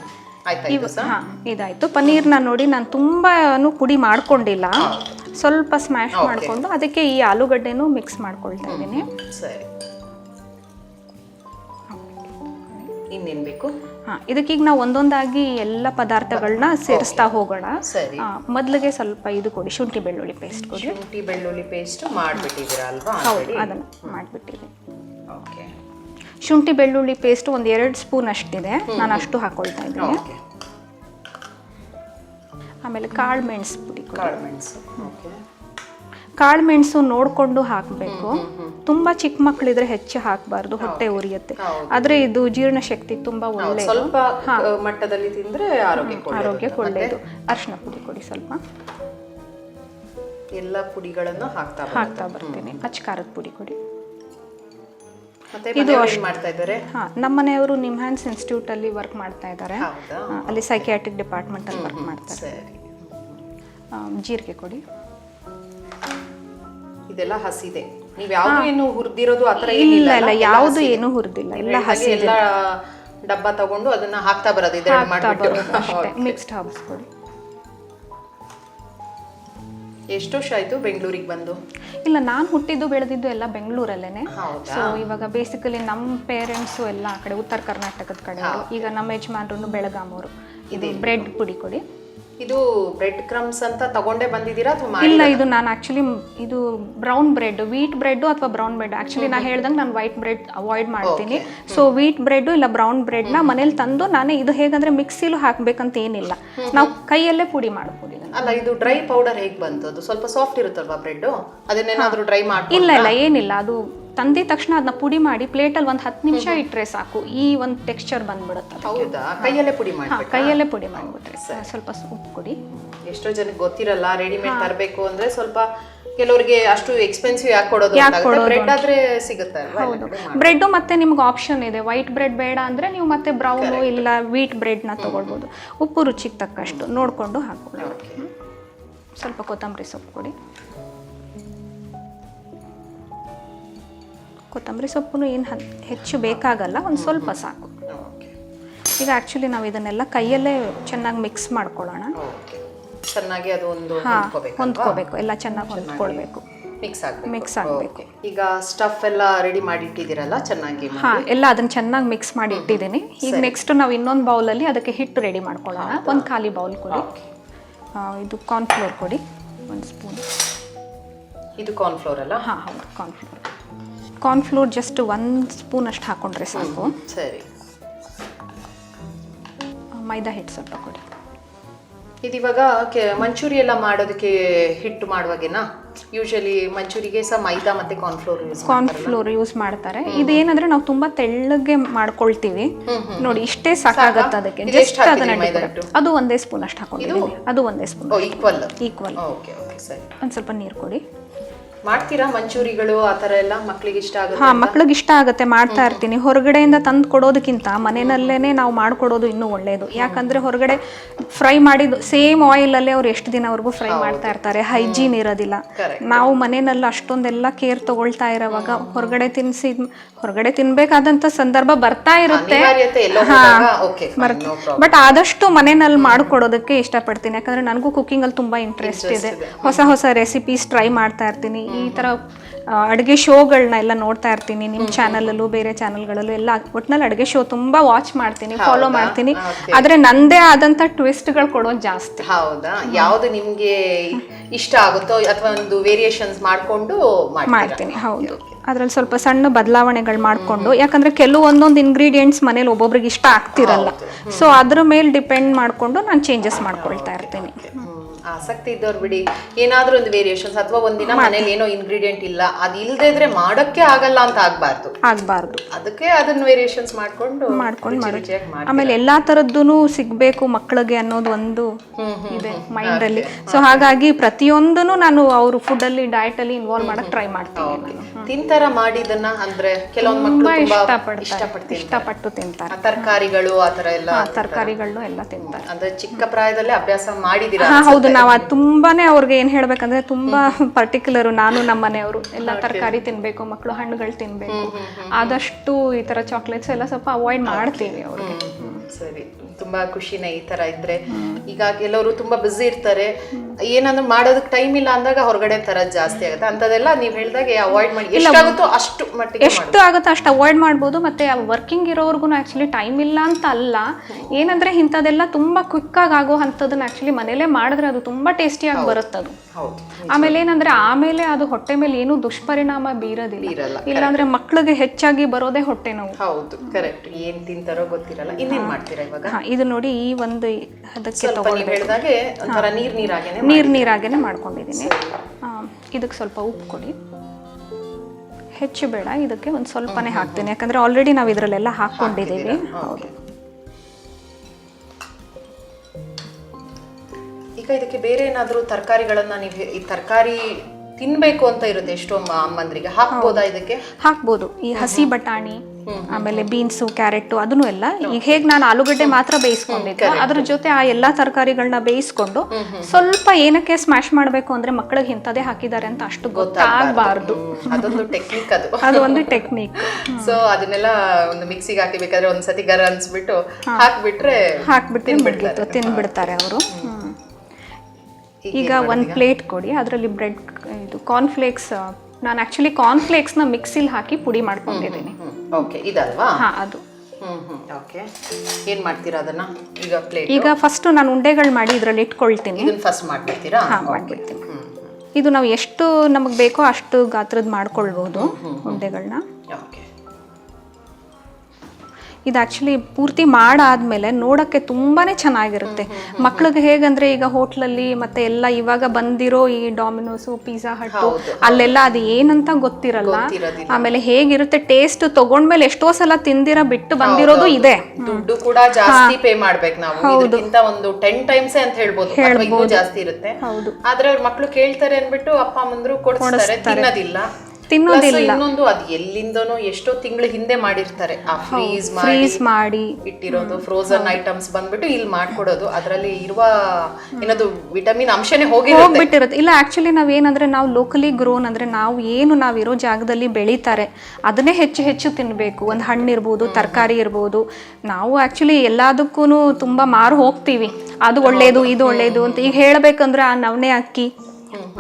ಇದಾಯ್ತು. ಪನ್ನೀರ್ನ ನೋಡಿ ನಾನು ತುಂಬಾನು ಪುಡಿ ಮಾಡ್ಕೊಂಡಿಲ್ಲ. ಸ್ವಲ್ಪ ಸ್ಮ್ಯಾಶ್ ಮಾಡ್ಕೊಂಡು ಅದಕ್ಕೆ ಈ ಆಲೂಗಡ್ಡೆನೂ ಮಿಕ್ಸ್ ಮಾಡ್ಕೊಳ್ತಾ ಇದ್ದೀನಿ. ಸರಿ. ಇನ್ನೇನು ಬೇಕು? ಹಾ ಇದಕ್ಕೀಗ ನಾವು ಒಂದೊಂದಾಗಿ ಎಲ್ಲ ಪದಾರ್ಥಗಳನ್ನ ಸೇರಿಸ್ತಾ ಹೋಗೋಣ. ಸರಿ. ಮೊದಲಿಗೆ ಸ್ವಲ್ಪ ಇದು ಕೊಡಿ ಶುಂಠಿ ಬೆಳ್ಳುಳ್ಳಿ ಪೇಸ್ಟ್ ಕೊಡಿ. ಶುಂಠಿ ಬೆಳ್ಳುಳ್ಳಿ ಪೇಸ್ಟ್ ಮಾಡ್ಬಿಟ್ಟಿದ್ದೀರಾ ಅಲ್ವಾ ಹೌದು ಅದನ್ನು ಮಾಡಿಬಿಟ್ಟಿದ್ದೀನಿ. ಓಕೆ. ಶುಂಠಿ ಬೆಳ್ಳುಳ್ಳಿ ಪೇಸ್ಟ್ ಒಂದು ಎರಡು ಸ್ಪೂನ್ ಅಷ್ಟಿದೆ. ನಾನು ಅಷ್ಟು ಹಾಕೊಳ್ತಾ ಇದ್ದೀನಿ. ಓಕೆ ಆಮೇಲೆ ಕಾಳು ಮೆಣಸು ಪುಡಿ ಕಾಳು ಮೆಣಸು. ಓಕೆ ಕಾಳು ಮೆಣಸು ನೋಡಿಕೊಂಡು ಹಾಕಬೇಕು. ತುಂಬ ಚಿಕ್ಕ ಮಕ್ಕಳಿದ್ರೆ ಹೆಚ್ಚು ಹಾಕಬಾರ್ದು ಹೊಟ್ಟೆ ಉರಿಯುತ್ತೆ. ಆದರೆ ಇದು ಜೀರ್ಣಶಕ್ತಿ ತುಂಬ ಒಳ್ಳೆಯದು ಸ್ವಲ್ಪ ಮಟ್ಟದಲ್ಲಿ ತಿಂದ್ರೆ ಆರೋಗ್ಯಕ್ಕೆ ಒಳ್ಳೆಯದು. ಅರಿಶಿನ ಪುಡಿ ಕೊಡಿ ಸ್ವಲ್ಪ. ಎಲ್ಲ ಪುಡಿಗಳನ್ನು ಹಾಕ್ತಾ. ಹಾಕ್ತಾ ಬರ್ತೀನಿ. ಅಚ್ಚ ಖಾರದ ಪುಡಿ ಕೊಡಿ. ಮನೆಯವ್ರು ಮಾಡ್ತಾ ಇದ್ದಾರೆ? ಹಾಂ ನಮ್ಮ ಮನೆಯವರು ನಿಮ್ಹಾನ್ಸ್ ಇನ್ಸ್ಟಿಟ್ಯೂಟಲ್ಲಿ ವರ್ಕ್ ಮಾಡ್ತಾ ಇದ್ದಾರೆ. ಅಲ್ಲಿ ಸೈಕಿಯಾಟ್ರಿಕ್ ಡಿಪಾರ್ಟ್ಮೆಂಟ್ ಅಲ್ಲಿ ವರ್ಕ್ ಮಾಡ್ತಾರೆ. ಆ, ಜೀರಿಗೆ ಕೊಡಿ. ಇದೆಲ್ಲ ಹಸಿದೆ. ನೀವು ಯಾವುದು ಏನು ಹುರಿದಿರೋದು ಆತರ ಇಲ್ಲ ಏನಿಲ್ಲ ಇಲ್ಲ ಯಾವುದು ಏನು ಹುರಿದಿಲ್ಲ. ಎಲ್ಲ ಹಸಿ ಎಲ್ಲ ಡಬ್ಬ ತಗೊಂಡು ಅದನ್ನ ಹಾಕ್ತಾ ಬರೋದು ಇದೆರಡು ಮಾಡ್ಬಿಟ್ಟು. ಮಿಕ್ಸ್ಡ್ ಹರ್ಬ್ಸ್ ಕೊಡಿ. ಎಷ್ಟು ವರ್ಷ ಆಯ್ತು ಬೆಂಗಳೂರಿಗೆ ಬಂದು? ಇಲ್ಲ ನಾನು ಹುಟ್ಟಿದ್ದು ಬೆಳೆದಿದ್ದು ಎಲ್ಲ ಬೆಂಗಳೂರಲ್ಲೇನೆ. ಹೌದಾ? ಸೊ ಇವಾಗ ಬೇಸಿಕಲಿ ನಮ್ಮ ಪೇರೆಂಟ್ಸು ಎಲ್ಲ ಆ ಕಡೆ ಉತ್ತರ ಕರ್ನಾಟಕದ ಕಡೆ. ಈಗ ನಮ್ಮ ಯಜಮಾನ್ರು ಬೆಳಗಾಮವರು ಇದು ಬ್ರೆಡ್ ಪುಡಿ ಕೊಡಿ. ಇದು ಬ್ರೆಡ್ ಕ್ರಮ್ಸ್ ಅಂತ ತಗೊಂಡೇ ಬಂದಿದ್ದೀರಾ ಅಥವಾ ಇಲ್ಲ ಇದು ನಾನು ಆಕ್ಚುಲಿ ಇದು ಬ್ರೌನ್ ಬ್ರೆಡ್ ವೀಟ್ ಬ್ರೆಡ್ ಅಥವಾ ಬ್ರೌನ್ ಬ್ರೆಡ್ ಆಕ್ಚುಲಿ ನಾ ಹೇಳ್ದಂಗೆ ನಾನು ವೈಟ್ ಬ್ರೆಡ್ ಅವಾಯ್ಡ್ ಮಾಡ್ತೀನಿ. ಸೊ ವೀಟ್ ಬ್ರೆಡ್ ಇಲ್ಲ ಬ್ರೌನ್ ಬ್ರೆಡ್ನ ಮನೇಲಿ ತಂದು ನಾನೇ ಇದು ಹೇಗಂದ್ರೆ ಮಿಕ್ಸಿಲು ಹಾಕ್ಬೇಕಂತ ಏನಿಲ್ಲ. ನಾವು ಕೈಯಲ್ಲೇ ಪುಡಿ ಮಾಡ್ಬೋದು ಅಲ್ಲ ಇದು ಡ್ರೈ ಪೌಡರ್ ಹೇಗೆ ಬಂತು ಅದು ಸ್ವಲ್ಪ ಸಾಫ್ಟ್ ಇರುತ್ತಲ್ವಾ ಬ್ರೆಡ್ ಅದನ್ನೇನಾದರೂ ಡ್ರೈ ಮಾಡಿ ಇಲ್ಲ ಇಲ್ಲ ಏನಿಲ್ಲ. ಅದು ತಂದಿದ ತಕ್ಷಣ ಅದನ್ನ ಪುಡಿ ಮಾಡಿ ಪ್ಲೇಟಲ್ಲಿ ಒಂದು ಹತ್ತು ನಿಮಿಷ ಇಟ್ಟರೆ ಸಾಕು. ಈ ಒಂದು ಟೆಕ್ಸ್ಚರ್ ಬಂದ್ಬಿಡುತ್ತೆ ಹೌದಾ? ಕೈಯಲ್ಲೇ ಪುಡಿ ಮಾಡಿ ಕೈಯಲ್ಲೇ ಪುಡಿ ಮಾಡಿಬಿಟ್ರೆ. ಸ್ವಲ್ಪ ಉಪ್ಪು ಕೊಡಿ. ಎಷ್ಟೋ ಜನಕ್ಕೆ ಗೊತ್ತಿರಲ್ಲ ರೆಡಿಮೇಡ್ ತರಬೇಕು ಅಂದ್ರೆ ಸ್ವಲ್ಪ ಕೆಲವರಿಗೆ ಅಷ್ಟು ಎಕ್ಸ್ಪೆನ್ಸಿವ್ ಯಾಕೆ ಕೊಡೋದು ಬ್ರೆಡ್ ಆದ್ರೆ ಸಿಗುತ್ತೆ ಮಾಡಿ. ಬ್ರೆಡ್ ಮತ್ತೆ ನಿಮ್ಗೆ ಆಪ್ಷನ್ ಇದೆ. ವೈಟ್ ಬ್ರೆಡ್ ಬೇಡ ಅಂದ್ರೆ ನೀವು ಮತ್ತೆ ಬ್ರೌನು ಇಲ್ಲ ವೀಟ್ ಬ್ರೆಡ್ನ ತಗೊಳ್ಬೋದು. ಉಪ್ಪು ರುಚಿಗೆ ತಕ್ಕಷ್ಟು ನೋಡಿಕೊಂಡು ಹಾಕೊಳ್ಳಿ ಸ್ವಲ್ಪ ಕೊತ್ತಂಬರಿ ಸೊಪ್ಪು ಕೊಡಿ. ಕೊತ್ತಂಬರಿ ಸೊಪ್ಪು ಏನು ಹೆಚ್ಚು ಬೇಕಾಗಲ್ಲ ಒಂದು ಸ್ವಲ್ಪ ಸಾಕು. ಈಗ ಆ್ಯಕ್ಚುಲಿ ನಾವು ಇದನ್ನೆಲ್ಲ ಕೈಯಲ್ಲೇ ಚೆನ್ನಾಗಿ ಮಿಕ್ಸ್ ಮಾಡ್ಕೊಳ್ಳೋಣ. ಚೆನ್ನಾಗಿ ಅದು ಒಂದು ಹೊಂದ್ಕೋಬೇಕು. ಎಲ್ಲ ಚೆನ್ನಾಗಿ ಹೊಂದ್ಕೊಳ್ಬೇಕು. ಮಿಕ್ಸ್ ಆಗಿ ಮಿಕ್ಸ್ ಆಗಬೇಕು. ಈಗ ಸ್ಟಫ್ ಎಲ್ಲ ರೆಡಿ ಮಾಡಿ ಇಟ್ಟಿದ್ದೀರಲ್ಲ ಚೆನ್ನಾಗಿ. ಹಾಂ ಎಲ್ಲ ಅದನ್ನ ಚೆನ್ನಾಗಿ ಮಿಕ್ಸ್ ಮಾಡಿ ಇಟ್ಟಿದ್ದೀನಿ. ಈಗ ನೆಕ್ಸ್ಟ್ ನಾವು ಇನ್ನೊಂದು ಬೌಲಲ್ಲಿ ಅದಕ್ಕೆ ಹಿಟ್ಟು ರೆಡಿ ಮಾಡ್ಕೊಳ್ಳೋಣ. ಒಂದು ಖಾಲಿ ಬೌಲ್ ಕೊಡಿ. ಇದು ಇದು ಕಾರ್ನ್ಫ್ಲೋರ್ ಕೊಡಿ. ಒಂದು ಸ್ಪೂನ್ ಇದು ಕಾರ್ನ್ಫ್ಲೋರ್ ಅಲ್ಲ? ಹಾಂ ಹೌದು ಕಾರ್ನ್ಫ್ಲೋರ್ ಕಾರ್ನ್ಫ್ಲೋರ್ ಜಸ್ಟ್ ಒಂದು ಸ್ಪೂನ್ ಅಷ್ಟು ಹಾಕೊಂಡ್ರೆ ಸಾಕು. ಸರಿ. ಮೈದಾ ಹಿಟ್ಟು ಸ್ವಲ್ಪ ಕೊಡಿ. ಇದಿವಾಗ ಕೆ- ಮಂಚೂರಿ ಎಲ್ಲ ಮಾಡೋದಕ್ಕೆ ಹಿಟ್ಟು ಮಾಡುವಾಗೇನಾ? ಯೂಶಲಿ ಮಂಚೂರಿಗೆ ಸಹ ಮೈದಾ ಮತ್ತೆ ಕಾರ್ನ್ಫ್ಲೋರ್ ಯೂಸ್ ಕಾರ್ನ್ಫ್ಲೋರ್ ಯೂಸ್ ಮಾಡ್ತಾರೆ. ಇದೇನಂದ್ರೆ ನಾವು ತುಂಬಾ ತೆಳ್ಳಗೆ ಮಾಡ್ಕೊಳ್ತೀವಿ. ನೋಡಿ ಇಷ್ಟೇ ಸಾಕಾಗತ್ತೆ ಅದಕ್ಕೆ. ಜಸ್ಟ್ ಅದನ್ನ. ಅದು ಒಂದೇ ಸ್ಪೂನ್ ಅಷ್ಟು ಹಾಕೊಂಡಿದ್ದೀನಿ ಅದು ಒಂದೇ spoon equal equal okay okay ಸರಿ. ಒಂದು ಸ್ವಲ್ಪ ನೀರು ಕೊಡಿ. ಮಾಡ್ತೀರಾ ಮಂಚೂರಿಗಳು ಆ ಥರ ಎಲ್ಲ ಮಕ್ಳಿಗೆ ಇಷ್ಟ ಆಗುತ್ತೆ ಹಾ ಮಕ್ಳಿಗೆ ಇಷ್ಟ ಆಗುತ್ತೆ ಮಾಡ್ತಾ ಇರ್ತೀನಿ. ಹೊರಗಡೆಯಿಂದ ತಂದು ಕೊಡೋದಕ್ಕಿಂತ ಮನೆಯಲ್ಲೇನೆ ನಾವು ಮಾಡ್ಕೊಡೋದು ಇನ್ನೂ ಒಳ್ಳೆಯದು ಯಾಕಂದ್ರೆ ಹೊರಗಡೆ ಫ್ರೈ ಮಾಡಿದ್ದು ಸೇಮ್ ಆಯಿಲಲ್ಲೇ ಅವ್ರು ಎಷ್ಟು ದಿನವರೆಗೂ ಫ್ರೈ ಮಾಡ್ತಾ ಇರ್ತಾರೆ. ಹೈಜೀನ್ ಇರೋದಿಲ್ಲ. ನಾವು ಮನೆಯಲ್ಲಿ ಅಷ್ಟೊಂದೆಲ್ಲ ಕೇರ್ ತಗೊಳ್ತಾ ಇರೋವಾಗ ಹೊರಗಡೆ ತಿನ್ಸಿ ಹೊರಗಡೆ ತಿನ್ಬೇಕಾದಂತ ಸಂದರ್ಭ ಬರ್ತಾ ಇರುತ್ತೆ. ಬಟ್ ಆದಷ್ಟು ಮನೆಯಲ್ಲಿ ಮಾಡ್ಕೊಡೋದಕ್ಕೆ ಇಷ್ಟಪಡ್ತೀನಿ. ಯಾಕಂದ್ರೆ ನನಗೂ ಕುಕಿಂಗ್ ಅಲ್ಲಿ ತುಂಬಾ ಇಂಟ್ರೆಸ್ಟ್ ಇದೆ. ಹೊಸ ಹೊಸ ರೆಸಿಪೀಸ್ ಟ್ರೈ ಮಾಡ್ತಾ ಇರ್ತೀನಿ. ಈ ತರ ಅಡುಗೆ ಶೋಗಳನ್ನ ಎಲ್ಲ ನೋಡ್ತಾ ಇರ್ತೀನಿ. ನಿಮ್ಮ ಚಾನಲಲ್ಲೂ ಬೇರೆ ಚಾನಲ್ಗಳಲ್ಲೂ ಎಲ್ಲ ಒಟ್ನಲ್ಲಿ ಅಡುಗೆ ಶೋ ತುಂಬಾ ವಾಚ್ ಮಾಡ್ತೀನಿ ಫಾಲೋ ಮಾಡ್ತೀನಿ. ಆದರೆ ನಂದೇ ಆದಂತ ಟ್ವಿಸ್ಟ್ಗಳು ಕೊಡೋದು ಜಾಸ್ತಿ. ಹೌದಾ? ಯಾವುದು ನಿಮಗೆ ಇಷ್ಟ ಆಗುತ್ತೋ ಅಥವಾ ಒಂದು ವೇರಿಯೇಷನ್ಸ್ ಮಾಡ್ಕೊಂಡು ಮಾಡ್ತೀನಿ ಹೌದು. ಅದ್ರಲ್ಲಿ ಸ್ವಲ್ಪ ಸಣ್ಣ ಬದಲಾವಣೆಗಳು ಮಾಡಿಕೊಂಡು ಯಾಕಂದ್ರೆ ಕೆಲವೊಂದೊಂದು ಇಂಗ್ರೀಡಿಯೆಂಟ್ಸ್ ಮನೇಲಿ ಒಬ್ಬೊಬ್ರಿಗೆ ಇಷ್ಟ ಆಗ್ತಿರಲ್ಲ. ಸೊ ಅದ್ರ ಮೇಲೆ ಡಿಪೆಂಡ್ ಮಾಡಿಕೊಂಡು ನಾನು ಚೇಂಜಸ್ ಮಾಡ್ಕೊಳ್ತಾ ಇರ್ತೀನಿ. ಆಸಕ್ತಿ ಇದ್ದವ್ರು ಬಿಡಿ. ಏನಾದ್ರೂ ಒಂದು ವೇರಿಯೇಷನ್ಸ್ ಅಥವಾ ಒಂದಿನ ಮನೇಲಿ ಏನೋ ಇಂಗ್ರೀಡಿಯೆಂಟ್ ಇಲ್ಲ ಅದು ಇಲ್ದೇ ಇದ್ರೆ ಮಾಡೋಕ್ಕೆ ಆಗಲ್ಲ ಅಂತ ಆಗ್ಬಾರ್ದು. ಆಗಬಾರ್ದು. ಅದಕ್ಕೆ ಅದನ್ನ ವೇರಿಯೇಷನ್ಸ್ ಮಾಡ್ಕೊಂಡು ಮಾಡ್ಕೊಂಡು ಮಾಡಿ ಆಮೇಲೆ ಎಲ್ಲಾ ತರದ್ದು ಸಿಗ್ಬೇಕು ಮಕ್ಕಳಿಗೆ ಅನ್ನೋದು ಒಂದು ಇದೆ ಮೈಂಡ್ ಅಲ್ಲಿ ಸೊ ಹಾಗಾಗಿ ಪ್ರತಿಯೊಂದನ್ನು ನಾನು ಅವರು ಫುಡ್ ಅಲ್ಲಿ ಡಯಟ್ ಅಲ್ಲಿ ಇನ್ವಾಲ್ವ್ ಮಾಡಕ್ ಟ್ರೈ ಮಾಡ್ತೀನಿ. ತಿಂತಾರ ಮಾಡಿದನ್ನ ಅಂದ್ರೆ ಕೆಲವೊಂದು ಮಕ್ಕಳು ಇಷ್ಟಪಡ್ತಾರೆ. ಇಷ್ಟಪಟ್ಟು ತಿಂತಾರೆ. ತರಕಾರಿಗಳು ಆ ತರ ಎಲ್ಲ ತರಕಾರಿಗಳು ಎಲ್ಲ ತಿಂತಾರೆ. ಅಂದ್ರೆ ಚಿಕ್ಕ ಪ್ರಾಯದಲ್ಲೇ ಅಭ್ಯಾಸ ಮಾಡಿದಿರ ಹೌದು ನಾವು ಅದು ತುಂಬಾನೇ ಅವ್ರಿಗೆ ಏನ್ ಹೇಳ್ಬೇಕಂದ್ರೆ ತುಂಬಾ ಪರ್ಟಿಕ್ಯುಲರ್ ನಾನು ನಮ್ಮ ಮನೆಯವರು. ಎಲ್ಲ ತರಕಾರಿ ತಿನ್ಬೇಕು ಮಕ್ಕಳು ಹಣ್ಣುಗಳು ತಿನ್ಬೇಕು. ಆದಷ್ಟು ಈ ತರ ಚಾಕ್ಲೇಟ್ಸ್ ಎಲ್ಲ ಸ್ವಲ್ಪ ಅವಾಯ್ಡ್ ಮಾಡ್ತೀವಿ ಅವ್ರಿಗೆ. ಸರಿ. ತುಂಬಾ ಖುಷಿನೇ ಈ ತರ ಇದ್ರೆ. ಈಗ ಕೆಲವರು ತುಂಬಾ ಬ್ಯುಸಿ ಇರ್ತಾರೆ. ಏನಂದ್ರೆ ಮಾಡೋದಕ್ಕೆ ಟೈಮ್ ಇಲ್ಲ ಅಂದಾಗ ಹೊರಗಡೆ ತರ ಜಾಸ್ತಿ ಆಗುತ್ತೆ. ಅಂತದೆಲ್ಲ ನೀವ್ ಹೇಳಿದಾಗ ಅವಾಯ್ಡ್ ಮಾಡಿ. ಎಷ್ಟಾಗುತ್ತೋ ಅಷ್ಟು ಮಟ್ಟಿಗೆ ಎಷ್ಟು ಆಗುತ್ತೆ ಅಷ್ಟು ಅವಾಯ್ಡ್ ಮಾಡ್ಬೋದು. ಮತ್ತೆ ವರ್ಕಿಂಗ್ ಇರೋರ್ಗು ಆಕ್ಚುಲಿ ಟೈಮ್ ಇಲ್ಲ ಅಂತ ಅಲ್ಲ. ಏನಂದ್ರೆ ಇಂಥದ್ದೆಲ್ಲ ತುಂಬಾ ಕ್ವಿಕ್ ಆಗಿ ಆಗೋ ಅಂಥದ್ದನ್ನ ಆಕ್ಚುಲಿ ಮನೇಲೆ ಮಾಡಿದ್ರೆ ಅದು ತುಂಬಾ ಟೇಸ್ಟಿಯಾಗಿ ಬರುತ್ತೆ ಅದು ಆಮೇಲೆ ಏನಂದ್ರೆ ಆಮೇಲೆ ಅದು ಹೊಟ್ಟೆ ಮೇಲೆ ಏನೂ ದುಷ್ಪರಿಣಾಮ ಬೀರೋದಿಲ್ಲ. ಇಲ್ಲಾಂದ್ರೆ ಮಕ್ಳಿಗೆ ಹೆಚ್ಚಾಗಿ ಬರೋದೇ ಹೊಟ್ಟೆ ನೋವು. ಹೌದು ಕರೆಕ್ಟ್ ಏನ್ ತಿಂತಾರೋ ಗೊತ್ತಿರಲ್ಲ. ಇನ್ನೇನ್ ಮಾಡ್ತೀರಾ ಇವಾಗ? ಇದು ನೋಡಿ ಈ ಒಂದು ಅದಕ್ಕೆ ನೀರ್ ನೀರಾಗೇನೆ ನೀರ್ ನೀರಾಗೇ ಮಾಡ್ಕೊಂಡಿದ್ದೀನಿ. ಇದಕ್ಕೆ ಸ್ವಲ್ಪ ಉಪ್ಪು ಕೊಡಿ. ಹೆಚ್ಚು ಬೇಡ ಇದಕ್ಕೆ ಒಂದು ಸ್ವಲ್ಪನೇ ಹಾಕ್ತೀನಿ. ಯಾಕಂದರೆ ಆಲ್ರೆಡಿ ನಾವು ಇದರಲ್ಲೆಲ್ಲ ಹಾಕ್ಕೊಂಡಿದ್ದೀವಿ. ಹೌದು. ಈಗ ಇದಕ್ಕೆ ಬೇರೆ ಏನಾದರೂ ತರಕಾರಿಗಳನ್ನು ನೀವು ಈ ತರಕಾರಿ ತಿನ್ನಬೇಕು ಅಂತ ಇರುತ್ತೆ ಎಷ್ಟೋ ಅಮ್ಮಂದ್ರಿಗೆ. ಹಾಕ್ಬೋದಾ ಇದಕ್ಕೆ? ಹಾಕ್ಬೋದು. ಈ ಹಸಿ ಬಟಾಣಿ ಆಮೇಲೆ ಬೀನ್ಸು ಕ್ಯಾರೆಟ್ ಅದನ್ನು ಎಲ್ಲ. ಈಗ ಹೇಗೆ ನಾನು ಆಲೂಗಡ್ಡೆ ಮಾತ್ರ ಬೇಯಿಸ್ಕೊಂಡಿದ್ದೆ ಅದ್ರ ಜೊತೆ ಆ ಎಲ್ಲಾ ತರಕಾರಿಗಳನ್ನ ಬೇಯಿಸ್ಕೊಂಡು ಸ್ವಲ್ಪ ಏನಕ್ಕೆ ಸ್ಮ್ಯಾಶ್ ಮಾಡಬೇಕು ಅಂದ್ರೆ ಮಕ್ಕಳಿಗೆ ಇಂಥದೇ ಹಾಕಿದ್ದಾರೆ ಅಂತ ಅಷ್ಟು ಗೊತ್ತಾಗಬಾರ್ದು. ಅದೊಂದು ಟೆಕ್ನಿಕ್ ಅದು. ಅದು ಒಂದು ಟೆಕ್ನಿಕ್ ಸೊ ಅದನ್ನೆಲ್ಲ ಒಂದು ಮಿಕ್ಸಿಗೆ ಹಾಕಿಬೇಕಾದ್ರೆ ಒಂದ್ಸತಿ ಗರ ಅನ್ಸ್ಬಿಟ್ಟು ಹಾಕ್ಬಿಟ್ರೆ ಹಾಕ್ಬಿಟ್ಟು ತಿನ್ಬಿಡ್ತಾರೆ. ತಿಂದ್ಬಿಡ್ತಾರೆ ಅವರು. ಈಗ ಒಂದು ಪ್ಲೇಟ್ ಕೊಡಿ ಅದರಲ್ಲಿ ಬ್ರೆಡ್ ಇದು ಕಾರ್ನ್ಫ್ಲೇಕ್ಸ್ ನಾನು ಆ್ಯಕ್ಚುಲಿ ಕಾರ್ನ್ಫ್ಲೇಕ್ಸ್ನ ಮಿಕ್ಸಿಲಿ ಹಾಕಿ ಪುಡಿ ಮಾಡ್ಕೊಂಡಿದ್ದೀನಿ. ಓಕೆ ಇದಲ್ವಾ? ಹಾಂ ಅದು. ಓಕೆ ಏನು ಮಾಡ್ತೀರಾ ಅದನ್ನ? ಈಗ ಪ್ಲೇಟ್ ಈಗ ಫಸ್ಟ್ ನಾನು ಉಂಡೆಗಳು ಮಾಡಿ ಇದರಲ್ಲಿ ಇಟ್ಕೊಳ್ತೀನಿ. ಇದನ್ನ ಫಸ್ಟ್ ಮಾಡ್ಬಿಡ್ತೀರಾ? ಹಾಂ ಮಾಡ್ಬಿಡ್ತೀನಿ. ಇದು ನಾವು ಎಷ್ಟು ನಮಗೆ ಬೇಕೋ ಅಷ್ಟು ಗಾತ್ರದ ಮಾಡ್ಕೊಳ್ಬೋದು ಉಂಡೆಗಳನ್ನ ಓಕೆ ಇದು ಆ್ಯಕ್ಚುಲಿ ಪೂರ್ತಿ ಮಾಡಾದ್ಮೇಲೆ ನೋಡೋಕ್ಕೆ ತುಂಬಾನೇ ಚೆನ್ನಾಗಿರುತ್ತೆ. ಮಕ್ಳಿಗೆ ಹೇಗಂದ್ರೆ ಈಗ ಹೋಟ್ಲಲ್ಲಿ ಮತ್ತೆ ಎಲ್ಲ ಇವಾಗ ಬಂದಿರೋ ಈ ಡಾಮಿನೋಸು ಪಿಜ್ಜಾ ಹಟ್ಟು ಅಲ್ಲೆಲ್ಲ ಅದು ಏನಂತ ಗೊತ್ತಿರಲ್ಲ. ಆಮೇಲೆ ಹೇಗಿರುತ್ತೆ ಟೇಸ್ಟ್ ತಗೊಂಡ್ಮೇಲೆ ಎಷ್ಟೋ ಸಲ ತಿಂದಿರ ಬಿಟ್ಟು ಬಂದಿರೋದು ಇದೆ. ದುಡ್ಡು ಕೂಡ ಜಾಸ್ತಿ ಪೇ ಮಾಡ್ಬೇಕು ನಾವು. ಇದಕ್ಕಿಂತ ಒಂದು ಟೆನ್ ಟೈಮ್ಸ್ ಅಂತ ಹೇಳ್ಬೋದು. ಜಾಸ್ತಿ ಇರುತ್ತೆ. ಆದ್ರೆ ಅವ್ರ ಮಕ್ಳು ಕೇಳ್ತಾರೆ ಅನ್ಬಿಟ್ಟು ಅಪ್ಪ ಅಮ್ಮಂದ್ರು ಕೊಡಿಸ್ತಾರೆ. ತಿನ್ನೋದಿಲ್ಲ. ತಿನ್ನೋದಿಲ್ಲ. ಇನ್ನೊಂದು ಅದು ಎಲ್ಲಿಂದನೋ ಎಷ್ಟೋ ತಿಂಗಳ ಹಿಂದೆ ಮಾಡಿರ್ತಾರೆ. ಆ ಫ್ರೀಸ್ ಮಾಡಿ ಫ್ರೀಸ್ ಮಾಡಿ. ಇಟ್ಟಿರೋದು ಫ್ರೋಸನ್ ಐಟಮ್ಸ್ ಬಂದ್ಬಿಟ್ಟು ಇಲ್ಲಿ ಮಾಡ್ಕೊಡೋದು. ಅದರಲ್ಲಿ ಇರುವ ಏನದು ವಿಟಮಿನ್ ಅಂಶನೇ ಹೋಗಿ ಹೋಗ್ಬಿಟ್ಟಿರುತ್ತೆ. ಇಲ್ಲ ನಾವು ಏನಂದ್ರೆ ನಾವು ಲೋಕಲಿ ಗ್ರೋನ್ ಅಂದ್ರೆ ನಾವು ಏನು ನಾವಿರೋ ಜಾಗದಲ್ಲಿ ಬೆಳೀತಾರೆ ಅದನ್ನೇ ಹೆಚ್ಚು ಹೆಚ್ಚು ತಿನ್ನಬೇಕು ಒಂದು ಹಣ್ಣು ಇರ್ಬೋದು ತರಕಾರಿ ಇರ್ಬೋದು. ನಾವು ಆಕ್ಚುಲಿ ಎಲ್ಲದಕ್ಕೂ ತುಂಬಾ ಮಾರು ಹೋಗ್ತೀವಿ. ಅದು ಒಳ್ಳೇದು ಇದು ಒಳ್ಳೇದು ಅಂತ. ಈಗ ಹೇಳ್ಬೇಕಂದ್ರೆ ಆ ನವಣೆ ಅಕ್ಕಿ.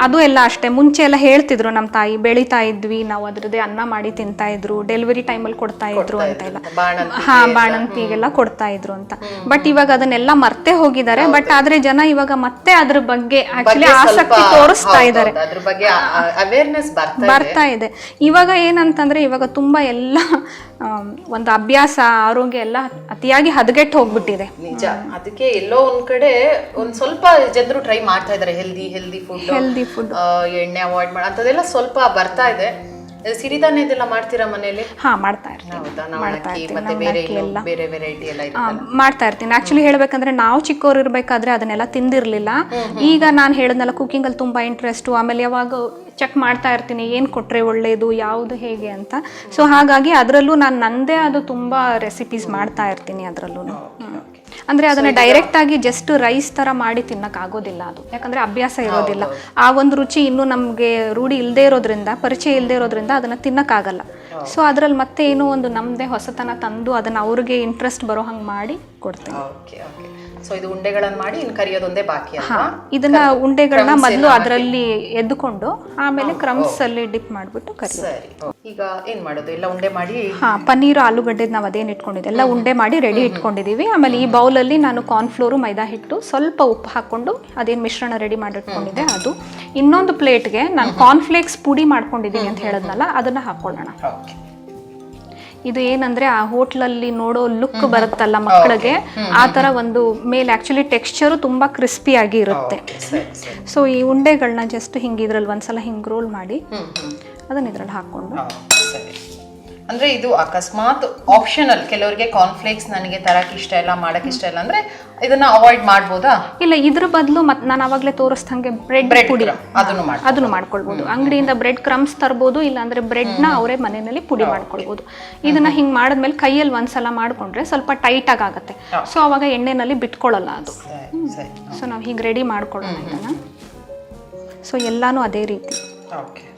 ಅದು ಎಲ್ಲ ಅಷ್ಟೇ. ಮುಂಚೆ ಎಲ್ಲ ಹೇಳ್ತಿದ್ರು ನಮ್ಮ ತಾಯಿ ಬೆಳಿತಾ ಇದ್ವಿ ನಾವು ಅದ್ರದ್ದೇ ಅನ್ನ ಮಾಡಿ ತಿಂತಾ ಇದ್ರು ಡೆಲಿವರಿ ಟೈಮಲ್ಲಿ ಕೊಡ್ತಾ ಇದ್ರು ಅಂತ ಎಲ್ಲ. ಹಾ ಬಾಣಂತಿಗೆಲ್ಲ ಕೊಡ್ತಾ ಇದ್ರು ಅಂತ. ಬಟ್ ಇವಾಗ ಅದನ್ನೆಲ್ಲ ಮರ್ತೆ ಹೋಗಿದ್ದಾರೆ. ಬಟ್ ಆದ್ರೆ ಜನ ಇವಾಗ ಮತ್ತೆ ಅದ್ರ ಬಗ್ಗೆ ಆಕ್ಚುಲಿ ಆಸಕ್ತಿ ತೋರಿಸ್ತಾ ಇದ್ದಾರೆ. ಬರ್ತಾ ಇದೆ. ಇವಾಗ ಏನಂತಂದ್ರೆ ಇವಾಗ ತುಂಬಾ ಎಲ್ಲ ಒಂದು ಅಭ್ಯಾಸ ಆರೋಗ್ಯ ಎಲ್ಲ ಅತಿಯಾಗಿ ಹದಗೆಟ್ಟು ಹೋಗ್ಬಿಟ್ಟಿದೆ. ನಿಜ. ಅದಕ್ಕೆ ಎಲ್ಲೋ ಒಂದ್ ಕಡೆ ಒಂದ್ ಸ್ವಲ್ಪ ಜನರು ಟ್ರೈ ಮಾಡ್ತಾ ಇದಾರೆ healthy healthy food healthy food ಎಣ್ಣೆ ಅವಾಯ್ಡ್ ಮಾಡಿ ಅಂಥದ್ದೆಲ್ಲ ಸ್ವಲ್ಪ ಬರ್ತಾ ಇದೆ. ಸಿರಿಧಾನ್ಯದೆಲ್ಲ ಮಾಡ್ತೀರಾ ಮನೇಲಿ ಹಾ ಮಾಡ್ತಾ ಇರ್ತೀನಿ. ಮಾಡ್ತಾ ಇರ್ತೀನಿ. ಆಕ್ಚುಲಿ ಹೇಳ್ಬೇಕಂದ್ರೆ ನಾವು ಚಿಕ್ಕವ್ರು ಇರ್ಬೇಕಾದ್ರೆ ಅದನ್ನೆಲ್ಲ ತಿಂದಿರ್ಲಿಲ್ಲ. ಈಗ ನಾನು ಹೇಳದ್ನಲ್ಲ ಕುಕಿಂಗ್ ಅಲ್ಲಿ ತುಂಬಾ ಇಂಟ್ರೆಸ್ಟ್ ಆಮೇಲೆ ಯಾವಾಗ ಚೆಕ್ ಮಾಡ್ತಾ ಇರ್ತೀನಿ ಏನು ಕೊಟ್ರೆ ಒಳ್ಳೇದು ಯಾವುದು ಹೇಗೆ ಅಂತ. ಸೊ ಹಾಗಾಗಿ ಅದರಲ್ಲೂ ನಾನು ನಂದೇ ಅದು ತುಂಬಾ ರೆಸಿಪೀಸ್ ಮಾಡ್ತಾ ಇರ್ತೀನಿ ಅದರಲ್ಲೂ ಅಂದ್ರೆ ಅದನ್ನ ಡೈರೆಕ್ಟ್ ಆಗಿ ಜಸ್ಟ್ ರೈಸ್ ತರ ಮಾಡಿ ತಿನ್ನಕ್ ಆಗೋದಿಲ್ಲ ಅದು. ಯಾಕಂದ್ರೆ ಅಭ್ಯಾಸ ಇರೋದಿಲ್ಲ. ಆ ಒಂದು ರುಚಿ ಇನ್ನೂ ನಮಗೆ ರೂಢಿ ಇಲ್ಲದೆ ಇರೋದ್ರಿಂದ ಪರಿಚಯ ಇಲ್ಲದೆ ಇರೋದ್ರಿಂದ ಅದನ್ನ ತಿನ್ನಕ್ಕಾಗಲ್ಲ ಸೊ ಅದ್ರಲ್ಲಿ ಮತ್ತೆ ಏನೋ ಒಂದು ನಮ್ದೇ ಹೊಸತನ ತಂದು ಅದನ್ನ ಅವ್ರಿಗೆ ಇಂಟ್ರೆಸ್ಟ್ ಬರೋ ಹಂಗೆ ಮಾಡಿ ಕೊಡ್ತೀನಿ. ಸೊ ಇದು ಉಂಡೆಗಳನ್ನ ಮಾಡಿ ಇನ್ನು ಕರಿಯೋದೊಂದೇ ಬಾಕಿ ಹಾ ಇದನ್ನ ಉಂಡೆಗಳನ್ನ ಮೊದಲು ಅದರಲ್ಲಿ ಎದ್ದುಕೊಂಡು ಆಮೇಲೆ ಕ್ರಮ್ಸ್ ಅಲ್ಲಿ ಡಿಪ್ ಮಾಡ್ಬಿಟ್ಟು ಕರಿ ಸರಿ ಈಗ ಏನ್ ಮಾಡೋದು? ಎಲ್ಲ ಉಂಡೆ ಮಾಡಿ ಹಾ ಪನ್ನೀರು ಆಲೂಗಡ್ಡೆ ನಾವು ಅದೇನು ಇಟ್ಕೊಂಡಿದ್ದೆ ಎಲ್ಲ ಉಂಡೆ ಮಾಡಿ ರೆಡಿ ಇಟ್ಕೊಂಡಿದ್ದೀವಿ ಆಮೇಲೆ ಈ ಬೌಲಲ್ಲಿ ನಾನು ಕಾರ್ನ್ ಫ್ಲೋರ್ ಮೈದಾ ಹಿಟ್ಟು ಸ್ವಲ್ಪ ಉಪ್ಪು ಹಾಕೊಂಡು ಅದೇನು ಮಿಶ್ರಣ ರೆಡಿ ಮಾಡಿಟ್ಕೊಂಡಿದ್ದೆ ಅದು. ಇನ್ನೊಂದು ಪ್ಲೇಟ್ಗೆ ನಾನು ಕಾರ್ನ್ ಫ್ಲೇಕ್ಸ್ ಪುಡಿ ಮಾಡ್ಕೊಂಡಿದ್ದೀನಿ ಅಂತ ಹೇಳಿದ್ನಲ್ಲ ಅದನ್ನ ಹಾಕೊಳ್ಳೋಣ. ಓಕೆ. ಇದು ಏನಂದ್ರೆ ಆ ಹೋಟ್ಲಲ್ಲಿ ನೋಡೋ ಲುಕ್ ಬರುತ್ತಲ್ಲ ಮಕ್ಕಳಿಗೆ ಆ ತರ ಒಂದು ಮೇಲೆ ಆಕ್ಚುಲಿ ಟೆಕ್ಸ್ಚರು ತುಂಬಾ ಕ್ರಿಸ್ಪಿ ಆಗಿ ಇರುತ್ತೆ. ಸೊ ಈ ಉಂಡೆಗಳನ್ನ ಜಸ್ಟ್ ಹಿಂಗೆ ಇದ್ರಲ್ಲಿ ಒಂದ್ಸಲ ಹಿಂಗೆ ರೋಲ್ ಮಾಡಿ ಅದನ್ನ ಇದ್ರಲ್ಲಿ ಹಾಕೊಂಡು ಅಂದ್ರೆ ಇದು ಅಕಸ್ಮಾತ್ ಆಪ್ಷನಲ್ ಕೆಲವರಿಗೆ ಕಾನ್ಫ್ಲೇಕ್ಸ್ ನನಗೆ ತರಕ್ಕೆ ಇಷ್ಟ ಇಲ್ಲ ಮಾಡಕ್ಕೆ ಇಷ್ಟ ಇಲ್ಲ ಅಂದರೆ ಇದನ್ನ ಅವಾಯ್ಡ್ ಮಾಡ್ಬೋದಾ? ಇಲ್ಲ ಇದ್ರ ಬದಲು ಮತ್ತೆ ನಾನು ಆವಾಗಲೇ ತೋರಿಸ್ದಂಗೆ ಬ್ರೆಡ್ ಬ್ರೆಡ್ ಪುಡಿ. ಅದನ್ನು ಮಾಡಿ ಅದನ್ನು ಮಾಡ್ಕೊಳ್ಬೋದು. ಅಂಗಡಿಯಿಂದ ಬ್ರೆಡ್ ಕ್ರಮ್ಸ್ ತರ್ಬೋದು ಇಲ್ಲಾಂದರೆ ಬ್ರೆಡ್ನ ಅವರೇ ಮನೆಯಲ್ಲಿ ಪುಡಿ ಮಾಡ್ಕೊಳ್ಬೋದು. ಇದನ್ನ ಹಿಂಗೆ ಮಾಡಿದ್ಮೇಲೆ ಕೈಯಲ್ಲಿ ಒಂದ್ಸಲ ಮಾಡ್ಕೊಂಡ್ರೆ ಸ್ವಲ್ಪ ಟೈಟ್ ಆಗುತ್ತೆ. ಸೊ ಅವಾಗ ಎಣ್ಣೆನಲ್ಲಿ ಬಿಟ್ಕೊಳ್ಳಲ್ಲ ಅದು. ಸೊ ನಾವು ಹೀಗೆ ರೆಡಿ ಮಾಡ್ಕೊಳ್ಳೋಣ ಇದನ್ನು. ಸೊ ಎಲ್ಲಾನು ಅದೇ ರೀತಿ. ಓಕೆ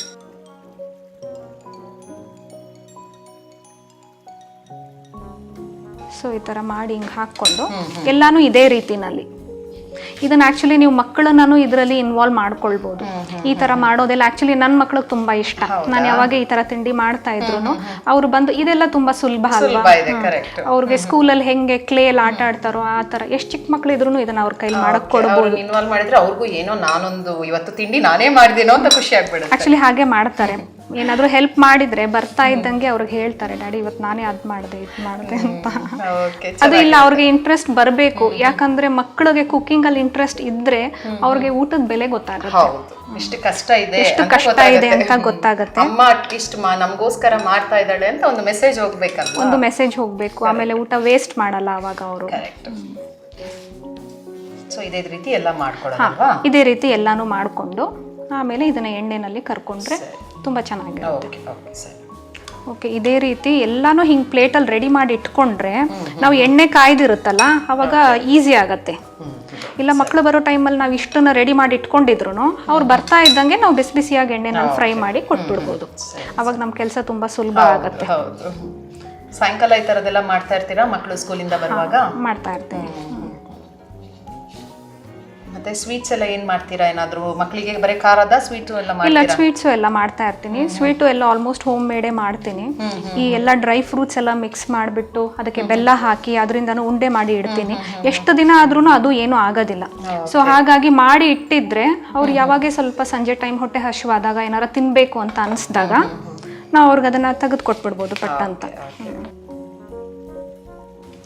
ಸೊ ಈ ಥರ ಮಾಡಿ ಹಿಂಗೆ ಹಾಕ್ಕೊಂಡು ಎಲ್ಲಾನು ಇದೇ ರೀತಿನಲ್ಲಿ. ಇದನ್ನ ಆಕ್ಚುಲಿ ನೀವು ಮಕ್ಕಳನ್ನೂ ಇದರಲ್ಲಿ ಇನ್ವಾಲ್ವ್ ಮಾಡ್ಕೊಳ್ಬೋದು. ಈ ತರ ಮಾಡೋದೆಲ್ಲ ಆಕ್ಚುಲಿ ನನ್ನ ಮಕ್ಳಿಗೆ ತುಂಬಾ ಇಷ್ಟ. ನಾನು ಯಾವಾಗ ಈ ತರ ತಿಂಡಿ ಮಾಡ್ತಾ ಇದ್ರು ಅವ್ರು ಬಂದು ಇದೆಲ್ಲ ತುಂಬಾ ಸುಲಭ ಅಲ್ವಾ? ಅವ್ರಿಗೆ ಸ್ಕೂಲಲ್ಲಿ ಹೆಂಗೆ ಕ್ಲೇಯಲ್ಲಿ ಆಟ ಆಡ್ತಾರೋ ಆ ತರ. ಎಷ್ಟು ಚಿಕ್ಕ ಮಕ್ಳು ಇದ್ರು ಇದನ್ನ ಅವ್ರ ಕೈಲಿ ಮಾಡಕ್ ಕೊಡ್ಬೋದು. ಇನ್ವಾಲ್ವ್ ಮಾಡಿದ್ರೆ ಅವ್ರಿಗೂ ಏನೋ ನಾನೊಂದು ಇವತ್ತು ತಿಂಡಿ ನಾನೇ ಮಾಡಿದೇನೋ ಅಂತ ಖುಷಿ ಆಗ್ಬಿಡುತ್ತೆ. ಆಕ್ಚುಲಿ ಹಾಗೆ ಮಾಡ್ತಾರೆ. ಏನಾದ್ರೂ ಹೆಲ್ಪ್ ಮಾಡಿದ್ರೆ ಬರ್ತಾ ಇದ್ದಂಗೆ ಅವ್ರಿಗೆ ಹೇಳ್ತಾರೆ ಡ್ಯಾಡಿ ಇವತ್ತು ನಾನೇ ಅದ್ ಮಾಡಿದೆ ಇದು ಮಾಡಿದೆ ಅಂತ. ಅದು ಇಲ್ಲ ಅವ್ರಿಗೆ ಇಂಟ್ರೆಸ್ಟ್ ಬರಬೇಕು. ಯಾಕಂದ್ರೆ ಮಕ್ಕಳಿಗೆ ಕುಕಿಂಗ್ ಅಲ್ಲಿ ಇಂಟ್ರೆಸ್ಟ್ ಇದ್ರೆ ಅವ್ರಿಗೆ ಊಟದ ಬೆಲೆ ಗೊತ್ತಾಗುತ್ತೆ. ಎಷ್ಟು ಕಷ್ಟ ಇದೆ ಎಷ್ಟು ಕಷ್ಟ ಇದೆ. ಅಂತ ಗೊತ್ತಾಗುತ್ತೆ. ಅಮ್ಮ ಅಟ್ಲೀಸ್ಟ್ ನಮಗೋಸ್ಕರ ಮಾಡ್ತಾ ಇದ್ದಾಳೆ ಅಂತ ಒಂದು ಮೆಸೇಜ್ ಹೋಗ್ಬೇಕು ಒಂದು ಮೆಸೇಜ್ ಹೋಗ್ಬೇಕು. ಆಮೇಲೆ ಊಟ ವೇಸ್ಟ್ ಮಾಡಲ್ಲ ಅವಾಗ ಅವರು. ಸೊ ಇದೇ ರೀತಿ ಎಲ್ಲ ಮಾಡ್ಕೊಳ್ಳೋಣ ಇದೇ ರೀತಿ ಎಲ್ಲಾನು ಮಾಡಿಕೊಂಡು ಆಮೇಲೆ ಇದನ್ನ ಎಣ್ಣೆನಲ್ಲಿ ಕರ್ಕೊಂಡ್ರೆ ತುಂಬ ಚೆನ್ನಾಗಿರುತ್ತೆ. ಸರಿ. ಓಕೆ ಇದೇ ರೀತಿ ಎಲ್ಲಾನು ಹಿಂಗೆ ಪ್ಲೇಟಲ್ಲಿ ರೆಡಿ ಮಾಡಿ ಇಟ್ಕೊಂಡ್ರೆ ನಾವು ಎಣ್ಣೆ ಕಾಯ್ದಿರುತ್ತಲ್ಲ ಅವಾಗ ಈಸಿ ಆಗತ್ತೆ. ಇಲ್ಲ ಮಕ್ಕಳು ಬರೋ ಟೈಮಲ್ಲಿ ನಾವು ಇಷ್ಟನ್ನ ರೆಡಿ ಮಾಡಿ ಇಟ್ಕೊಂಡಿದ್ರು ಅವ್ರು ಬರ್ತಾ ಇದ್ದಂಗೆ ನಾವು ಬಿಸಿ ಬಿಸಿಯಾಗಿ ಎಣ್ಣೆನ ಫ್ರೈ ಮಾಡಿ ಕೊಟ್ಬಿಡ್ಬೋದು. ಅವಾಗ ನಮ್ಮ ಕೆಲಸ ತುಂಬ ಸುಲಭ ಆಗುತ್ತೆ. ಸಾಯಂಕಾಲ ಈ ಥರದ್ದೆಲ್ಲ ಮಾಡ್ತಾ ಇರ್ತೀರಾ ಮಕ್ಕಳು ಸ್ಕೂಲಿಂದ ಬರುವಾಗ? ಮಾಡ್ತಾ ಇರ್ತೀನಿ ಮತ್ತೆ ಸ್ವೀಟ್ಸ್ ಎಲ್ಲ ಏನ್ ಮಾಡ್ತೀರಾ ಏನಾದ್ರು? ಮಕ್ಕಳಿಗೆ ಬರೀ ಖಾರದ ಸ್ವೀಟು ಎಲ್ಲ ಇಲ್ಲ ಮಾಡ್ತೀರಾ ಸ್ವೀಟ್ಸು ಎಲ್ಲ ಮಾಡ್ತಾ ಇರ್ತೀನಿ. ಸ್ವೀಟ್ ಎಲ್ಲ ಆಲ್ಮೋಸ್ಟ್ ಹೋಮ್ ಮೇಡೇ ಮಾಡ್ತೀನಿ. ಈ ಎಲ್ಲ ಡ್ರೈ ಫ್ರೂಟ್ಸ್ ಎಲ್ಲ ಮಿಕ್ಸ್ ಮಾಡಿಬಿಟ್ಟು ಅದಕ್ಕೆ ಬೆಲ್ಲ ಹಾಕಿ ಅದರಿಂದನೂ ಉಂಡೆ ಮಾಡಿ ಇಡ್ತೀನಿ. ಎಷ್ಟು ದಿನ ಆದ್ರೂ ಅದು ಏನೂ ಆಗೋದಿಲ್ಲ. ಸೊ ಹಾಗಾಗಿ ಮಾಡಿ ಇಟ್ಟಿದ್ರೆ ಅವ್ರು ಯಾವಾಗೇ ಸ್ವಲ್ಪ ಸಂಜೆ ಟೈಮ್ ಹೊಟ್ಟೆ ಹಸಿವಾದಾಗ ಏನಾರ ತಿನ್ಬೇಕು ಅಂತ ಅನಿಸ್ದಾಗ ನಾವು ಅವ್ರಿಗೆ ಅದನ್ನ ತೆಗೆದು ಕೊಟ್ಬಿಡ್ಬೋದು ಪಟ್ ಅಂತ.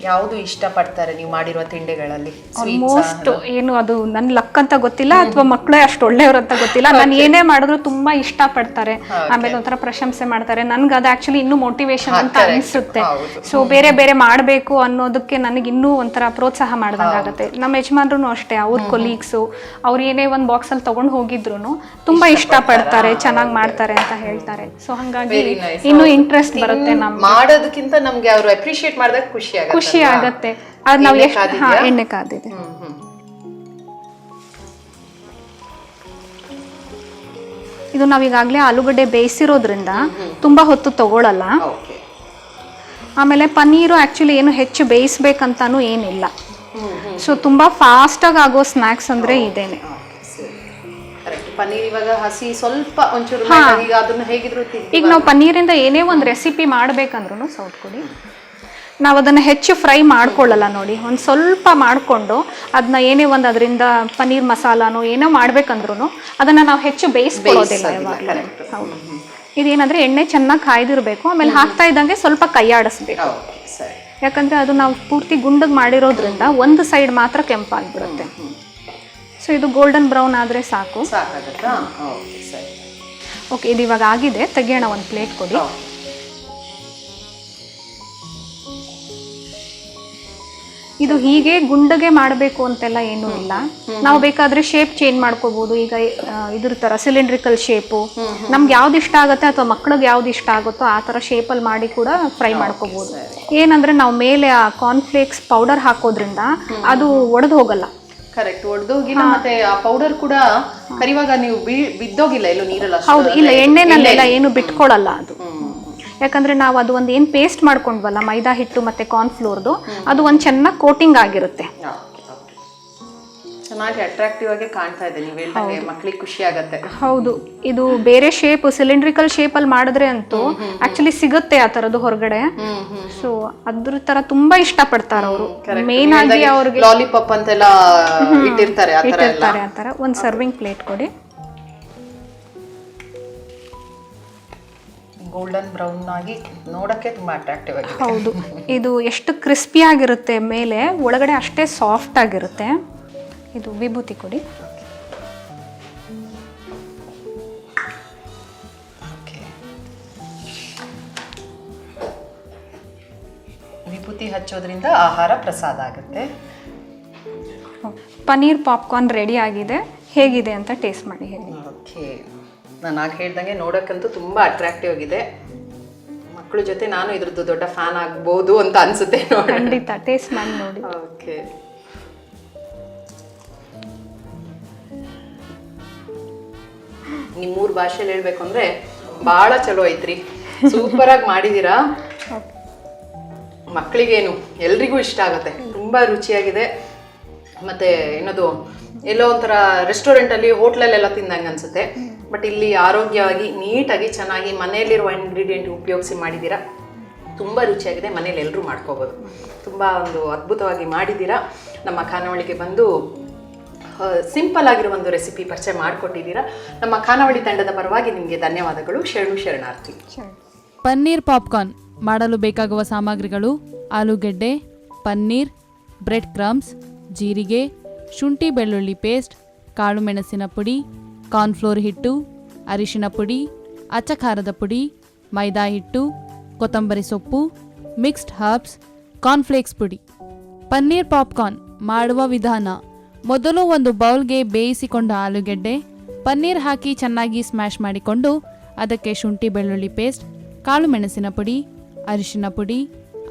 ಯಾವುದು ಇಷ್ಟ ಪಡ್ತಾರೆ ನೀವು ಮಾಡಿರುವ ತಿಂಡಿಗಳಲ್ಲಿ? ಆಲ್ಮೋಸ್ಟ್ ಏನು ಅದು ನನ್ನ ಲಕ್ ಅಂತ ಗೊತ್ತಿಲ್ಲ ಅಥವಾ ಮಕ್ಕಳೇ ಅಷ್ಟು ಒಳ್ಳೆಯವ್ರು ಅಂತ ಗೊತ್ತಿಲ್ಲ. ನಾನು ಏನೇ ಮಾಡಿದ್ರು ತುಂಬಾ ಇಷ್ಟ ಪಡ್ತಾರೆ ಆಮೇಲೆ ಒಂಥರ ಪ್ರಶಂಸೆ ಮಾಡ್ತಾರೆ. ನನ್ಗೆ ಅದು ಆಕ್ಚುಲಿ ಇನ್ನೂ ಮೋಟಿವೇಶನ್ ಅಂತ ಅನಿಸುತ್ತೆ. ಸೊ ಬೇರೆ ಬೇರೆ ಮಾಡಬೇಕು ಅನ್ನೋದಕ್ಕೆ ನನಗೆ ಇನ್ನೂ ಒಂಥರ ಪ್ರೋತ್ಸಾಹ ಮಾಡಿದಂಗಾಗುತ್ತೆ ನಮ್ಮ ಯಜಮಾನ್ರು ಅಷ್ಟೇ ಅವ್ರ ಕೊಲೀಗ್ಸು ಅವ್ರು ಏನೇ ಒಂದು ಬಾಕ್ಸಲ್ಲಿ ತಗೊಂಡು ಹೋಗಿದ್ರು ತುಂಬಾ ಇಷ್ಟ ಪಡ್ತಾರೆ ಚೆನ್ನಾಗಿ ಮಾಡ್ತಾರೆ ಅಂತ ಹೇಳ್ತಾರೆ. ಸೊ ಹಂಗಾಗಿ ಇನ್ನೂ ಇಂಟ್ರೆಸ್ಟ್ ಬರುತ್ತೆ ನಮ್ಗೆ. ಮಾಡೋದಕ್ಕಿಂತ ನಮ್ಗೆ ಅವರು ಅಪ್ರಿಶಿಯೇಟ್ ಮಾಡಿದಾಗ ಖುಷಿ ಆಗುತ್ತೆ. ಖುಷಿ ಆಗತ್ತೆ. ಅದು ನಾವು ಎಷ್ಟು ಹಾ ಎಣ್ಣೆ ಕಾದಿದೆ. ಇದು ನಾವು ಇದು ನಾವೀಗಾಗಲೇ ಆಲೂಗಡ್ಡೆ ಬೇಯಿಸಿರೋದ್ರಿಂದ ತುಂಬಾ ಹೊತ್ತು ತಗೊಳ್ಳಲ್ಲ ಆಮೇಲೆ ಪನ್ನೀರು ಆ್ಯಕ್ಚುಲಿ ಏನು ಹೆಚ್ಚು ಬೇಯಿಸ್ಬೇಕಂತಾನು ಏನಿಲ್ಲ. ಸೊ ತುಂಬಾ ಫಾಸ್ಟ್ ಆಗಿ ಆಗೋ ಸ್ನಾಕ್ಸ್ ಅಂದ್ರೆ ಇದೇನೆ. ಕರೆಕ್ಟ್ ಪನ್ನೀರ್ ಇವಾಗ ಹಸಿ ಸ್ವಲ್ಪ ಒಂಚೂರು ಈಗ ಅದನ್ನ ಹೇಗಿದ್ರು ತಿಂತೀವಿ ಈಗ ನಾವು ಪನ್ನೀರಿಂದ ಏನೇ ಒಂದು ರೆಸಿಪಿ ಮಾಡ್ಬೇಕಂದ್ರೂ ಸೌಟ್ ಕೊಡಿ. ನಾವು ಅದನ್ನು ಹೆಚ್ಚು ಫ್ರೈ ಮಾಡ್ಕೊಳ್ಳಲ್ಲ ನೋಡಿ. ಒಂದು ಸ್ವಲ್ಪ ಮಾಡಿಕೊಂಡು ಅದನ್ನ ಏನೇ ಒಂದು ಅದರಿಂದ ಪನ್ನೀರ್ ಮಸಾಲಾನೋ ಏನೋ ಮಾಡ್ಬೇಕಂದ್ರೂ ಅದನ್ನು ನಾವು ಹೆಚ್ಚು ಬೇಯಿಸ್ಕೊಳ್ಳೋದಿಲ್ಲ ಯಾವಾಗಲೂ. ಹೌದು. ಇದೇನಂದ್ರೆ ಎಣ್ಣೆ ಚೆನ್ನಾಗಿ ಕಾಯ್ದಿರಬೇಕು ಆಮೇಲೆ ಹಾಕ್ತಾ ಇದ್ದಂಗೆ ಸ್ವಲ್ಪ ಕೈಯಾಡಿಸ್ಬೇಕು. ಯಾಕಂದರೆ ಅದು ನಾವು ಪೂರ್ತಿ ಗುಂಡಗೆ ಮಾಡಿರೋದ್ರಿಂದ ಒಂದು ಸೈಡ್ ಮಾತ್ರ ಕೆಂಪಾಗ್ಬಿಡುತ್ತೆ. ಸೊ ಇದು ಗೋಲ್ಡನ್ ಬ್ರೌನ್ ಆದರೆ ಸಾಕು. ಓಕೆ ಇದು ಇವಾಗ ಆಗಿದೆ. ತೆಗಿಯೋಣ ಒಂದು ಪ್ಲೇಟ್ ಕೊಡಿ. ಇದು ಹೀಗೆ ಗುಂಡಗೆ ಮಾಡಬೇಕು ಅಂತೆಲ್ಲ ಏನೂ ಇಲ್ಲ. ನಾವು ಬೇಕಾದ್ರೆ ಶೇಪ್ ಚೇಂಜ್ ಮಾಡ್ಕೋಬಹುದು ಈಗ ಆ, ಇದ್ರ ತರ ಸಿಲಿಂಡ್ರಿಕಲ್ ಶೇಪು ನಮ್ಗೆ ಯಾವ್ದು ಇಷ್ಟ ಆಗುತ್ತೆ ಅಥವಾ ಮಕ್ಳಿಗೆ ಯಾವ್ದು ಇಷ್ಟ ಆಗುತ್ತೋ ಆ ತರ ಶೇಪ್ ಅಲ್ಲಿ ಮಾಡಿ ಕೂಡ ಫ್ರೈ ಮಾಡ್ಕೋಬಹುದು ಏನಂದ್ರೆ ನಾವು ಮೇಲೆ ಆ ಕಾರ್ನ್ಫ್ಲೇಕ್ಸ್ ಪೌಡರ್ ಹಾಕೋದ್ರಿಂದ ಅದು ಒಡೆದು ಹೋಗಲ್ಲ. ಕರೆಕ್ಟ್ ಒಡ್ದೋಗಿಲ್ಲ ಮತ್ತೆ ಆ ಪೌಡರ್ ಕೂಡ ಕರಿವಾಗ ನೀವು ಬಿದ್ದೋಗಿಲ್ಲ ಎಲ್ಲೂ ನೀರಲ್ಲ ಹೌದು ಇಲ್ಲ ಎಣ್ಣೆನಲ್ಲೆಲ್ಲ ಏನು ಬಿಟ್ಕೊಳ್ಳಲ್ಲ ಅದು. ಯಾಕಂದ್ರೆ ನಾವು ಅದು ಒಂದು ಏನು ಪೇಸ್ಟ್ ಮಾಡ್ಕೊಂಡ್ವಲ್ಲ ಮೈದಾ ಹಿಟ್ಟು ಮತ್ತೆ ಕಾರ್ನ್ಫ್ಲೋರ್ದು ಅದು ಒಂದು ಚೆನ್ನಾಗಿ ಕೋಟಿಂಗ್ ಆಗಿರುತ್ತೆ. Okay, okay. ಚೆನ್ನಾಗಿ ಅಟ್ರಾಕ್ಟಿವ್ ಆಗಿ ಕಾಣ್ತಾ ಇದೆ ನೀವು ಹೇಳ್ದಂಗೆ ಮಕ್ಳಿಗೆ ಖುಷಿ ಆಗತ್ತೆ. ಹೌದು. ಇದು ಬೇರೆ ಶೇಪ್ ಸಿಲಿಂಡ್ರಿಕಲ್ ಶೇಪ್ ಅಲ್ಲಿ ಮಾಡಿದ್ರೆ ಅಂತೂ ಆಕ್ಚುಲಿ ಸಿಗುತ್ತೆ ಆ ತರದ್ದು ಹೊರಗಡೆ. ಸೊ ಅದ್ರ ತರ ತುಂಬಾ ಇಷ್ಟ ಪಡ್ತಾರೆ ಅವರು ಮೇನ್ ಆಗಿ ಅವ್ರಿಗೆ ಲಾಲಿಪಾಪ್ ಅಂತೆಲ್ಲ ಇಟ್ಟಿರ್ತಾರೆ ಇಟ್ಟಿರ್ತಾರೆ ಆ ಒಂದು ಸರ್ವಿಂಗ್ ಪ್ಲೇಟ್ ಕೊಡಿ. ಗೋಲ್ಡನ್ ಬ್ರೌನ್ ಆಗಿ ನೋಡಕ್ಕೆ ತುಂಬಾ ಅಟ್ರಾಕ್ಟಿವ್ ಆಗಿದೆ. ಹೌದು. ಇದು ಎಷ್ಟು ಕ್ರಿಸ್ಪಿ ಆಗಿರುತ್ತೆ ಮೇಲೆ ಒಳಗಡೆ ಅಷ್ಟೇ ಸಾಫ್ಟ್ ಆಗಿರುತ್ತೆ. ಇದು ವಿಭೂತಿ ಕೊಡಿ. ವಿಭೂತಿ ಹಚ್ಚೋದ್ರಿಂದ ಆಹಾರ ಪ್ರಸಾದ ಆಗುತ್ತೆ. ಪನ್ನೀರ್ ಪಾಪ್ಕಾರ್ನ್ ರೆಡಿ ಆಗಿದೆ. ಹೇಗಿದೆ ಅಂತ ಟೇಸ್ಟ್ ಮಾಡಿ ಹೇಳಿ. ಓಕೆ ನಾನು ಆಗ ಹೇಳ್ದಂಗೆ ನೋಡೋಕ್ಕಂತೂ ತುಂಬ ಅಟ್ರಾಕ್ಟಿವ್ ಆಗಿದೆ. ಮಕ್ಕಳ ಜೊತೆ ನಾನು ಇದ್ರದ್ದು ದೊಡ್ಡ ಫ್ಯಾನ್ ಆಗ್ಬೋದು ಅಂತ ಅನ್ಸುತ್ತೆ ಖಂಡಿತ ಟೇಸ್ಟ್ ಮಾಡಿ ನೋಡಿ. ಓಕೆ ನಿಮ್ಮ ಮೂರು ಭಾಷೆಯಲ್ಲಿ ಹೇಳ್ಬೇಕು ಅಂದ್ರೆ ಭಾಳ ಚಲೋ ಐತ್ರಿ. ಸೂಪರ್ ಆಗಿ ಮಾಡಿದೀರಾ? ಮಕ್ಕಳಿಗೇನು ಎಲ್ರಿಗೂ ಇಷ್ಟ ಆಗುತ್ತೆ. ತುಂಬಾ ರುಚಿಯಾಗಿದೆ. ಮತ್ತೆ ಏನದು ಎಲ್ಲೋ ಒಂಥರ ರೆಸ್ಟೋರೆಂಟಲ್ಲಿ ಹೋಟ್ಲಲ್ಲೆಲ್ಲ ತಿಂದಂಗೆ ಅನ್ಸುತ್ತೆ. ಬಟ್ ಇಲ್ಲಿ ಆರೋಗ್ಯವಾಗಿ ನೀಟಾಗಿ ಚೆನ್ನಾಗಿ ಮನೆಯಲ್ಲಿರುವ ಇಂಗ್ರೀಡಿಯೆಂಟ್ ಉಪಯೋಗಿಸಿ ಮಾಡಿದ್ದೀರಾ? ತುಂಬ ರುಚಿಯಾಗಿದೆ ಮನೇಲಿ ಎಲ್ಲರೂ ಮಾಡ್ಕೋಬೋದು. ತುಂಬ ಒಂದು ಅದ್ಭುತವಾಗಿ ಮಾಡಿದ್ದೀರಾ? ನಮ್ಮ ಖಾನಾವಳಿಗೆ ಬಂದು ಸಿಂಪಲ್ ಆಗಿರೋ ಒಂದು ರೆಸಿಪಿ ಪರಿಚಯ ಮಾಡಿಕೊಟ್ಟಿದ್ದೀರಾ ನಮ್ಮ ಖಾನಾವಳಿ ತಂಡದ ಪರವಾಗಿ ನಿಮಗೆ ಧನ್ಯವಾದಗಳು. ಶರಣು ಶರಣಾರ್ಥಿ. ಪನ್ನೀರ್ ಪಾಪ್ಕಾರ್ನ್ ಮಾಡಲು ಬೇಕಾಗುವ ಸಾಮಗ್ರಿಗಳು ಆಲೂಗೆಡ್ಡೆ, ಪನ್ನೀರ್, ಬ್ರೆಡ್ ಕ್ರಮ್ಸ್, ಜೀರಿಗೆ, ಶುಂಠಿ ಬೆಳ್ಳುಳ್ಳಿ ಪೇಸ್ಟ್, ಕಾಳು ಮೆಣಸಿನ ಪುಡಿ ಕಾರ್ನ್ಫ್ಲೋರ್ ಹಿಟ್ಟು, ಅರಿಶಿನ ಪುಡಿ ಅಚ್ಚ ಖಾರದ ಪುಡಿ, ಮೈದಾ ಹಿಟ್ಟು, ಕೊತ್ತಂಬರಿ ಸೊಪ್ಪು, ಮಿಕ್ಸ್ಡ್ ಹರ್ಬ್ಸ್, ಕಾರ್ನ್ಫ್ಲೇಕ್ಸ್ ಪುಡಿ. ಪನ್ನೀರ್ ಪಾಪ್ಕಾರ್ನ್ ಮಾಡುವ ವಿಧಾನ. ಮೊದಲು ಒಂದು ಬೌಲ್ಗೆ ಬೇಯಿಸಿಕೊಂಡ ಆಲೂಗೆಡ್ಡೆ, ಪನ್ನೀರ್ ಹಾಕಿ ಚೆನ್ನಾಗಿ ಸ್ಮ್ಯಾಶ್ ಮಾಡಿಕೊಂಡು ಅದಕ್ಕೆ ಶುಂಠಿ ಬೆಳ್ಳುಳ್ಳಿ ಪೇಸ್ಟ್, ಕಾಳು ಮೆಣಸಿನ ಪುಡಿ, ಅರಿಶಿನ ಪುಡಿ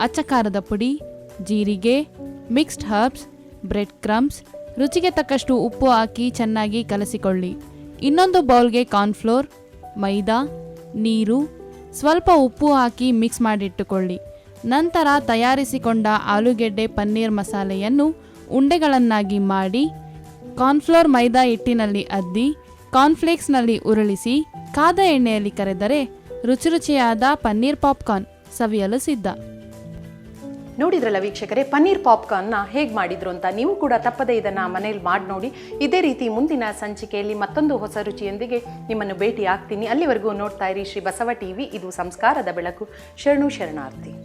ಅಚ್ಚಖಾರದ ಪುಡಿ, ಜೀರಿಗೆ, ಮಿಕ್ಸ್ಡ್ ಹರ್ಬ್ಸ್, ಬ್ರೆಡ್ ಕ್ರಮ್ಸ್, ರುಚಿಗೆ ತಕ್ಕಷ್ಟು ಉಪ್ಪು ಹಾಕಿ ಚೆನ್ನಾಗಿ ಕಲಸಿಕೊಳ್ಳಿ. ಇನ್ನೊಂದು ಬೌಲ್ಗೆ ಕಾರ್ನ್ಫ್ಲೋರ್, ಮೈದಾ, ನೀರು, ಸ್ವಲ್ಪ ಉಪ್ಪು ಹಾಕಿ ಮಿಕ್ಸ್ ಮಾಡಿಟ್ಟುಕೊಳ್ಳಿ. ನಂತರ ತಯಾರಿಸಿಕೊಂಡ ಆಲೂಗೆಡ್ಡೆ ಪನ್ನೀರ್ ಮಸಾಲೆಯನ್ನು ಉಂಡೆಗಳನ್ನಾಗಿ ಮಾಡಿ, ಕಾರ್ನ್ಫ್ಲೋರ್ ಮೈದಾ ಹಿಟ್ಟಿನಲ್ಲಿ ಅದ್ದಿ, ಕಾರ್ನ್ಫ್ಲೇಕ್ಸ್ನಲ್ಲಿ ಉರುಳಿಸಿ, ಕಾದ ಎಣ್ಣೆಯಲ್ಲಿ ಕರೆದರೆ ರುಚಿ ರುಚಿಯಾದ ಪನ್ನೀರ್ ಪಾಪ್ಕಾರ್ನ್ ಸವಿಯಲು ಸಿದ್ಧ. ನೋಡಿದ್ರಲ್ಲ ವೀಕ್ಷಕರೇ, ಪನ್ನೀರ್ ಪಾಪ್ಕಾರ್ನ್ನ ಹೇಗೆ ಮಾಡಿದ್ರು ಅಂತ ನೀವು ಕೂಡ ತಪ್ಪದೇ ಇದನ್ನು ಮನೇಲಿ ಮಾಡಿ ನೋಡಿ. ಇದೇ ರೀತಿ ಮುಂದಿನ ಸಂಚಿಕೆಯಲ್ಲಿ ಮತ್ತೊಂದು ಹೊಸ ರುಚಿಯೊಂದಿಗೆ ನಿಮ್ಮನ್ನು ಭೇಟಿ ಆಗ್ತೀನಿ ಅಲ್ಲಿವರೆಗೂ ನೋಡ್ತಾ ಇರಿ ಶ್ರೀ ಬಸವ ಟಿವಿ, ಇದು ಸಂಸ್ಕಾರದ ಬೆಳಕು. ಶರಣು ಶರಣಾರ್ಥಿ.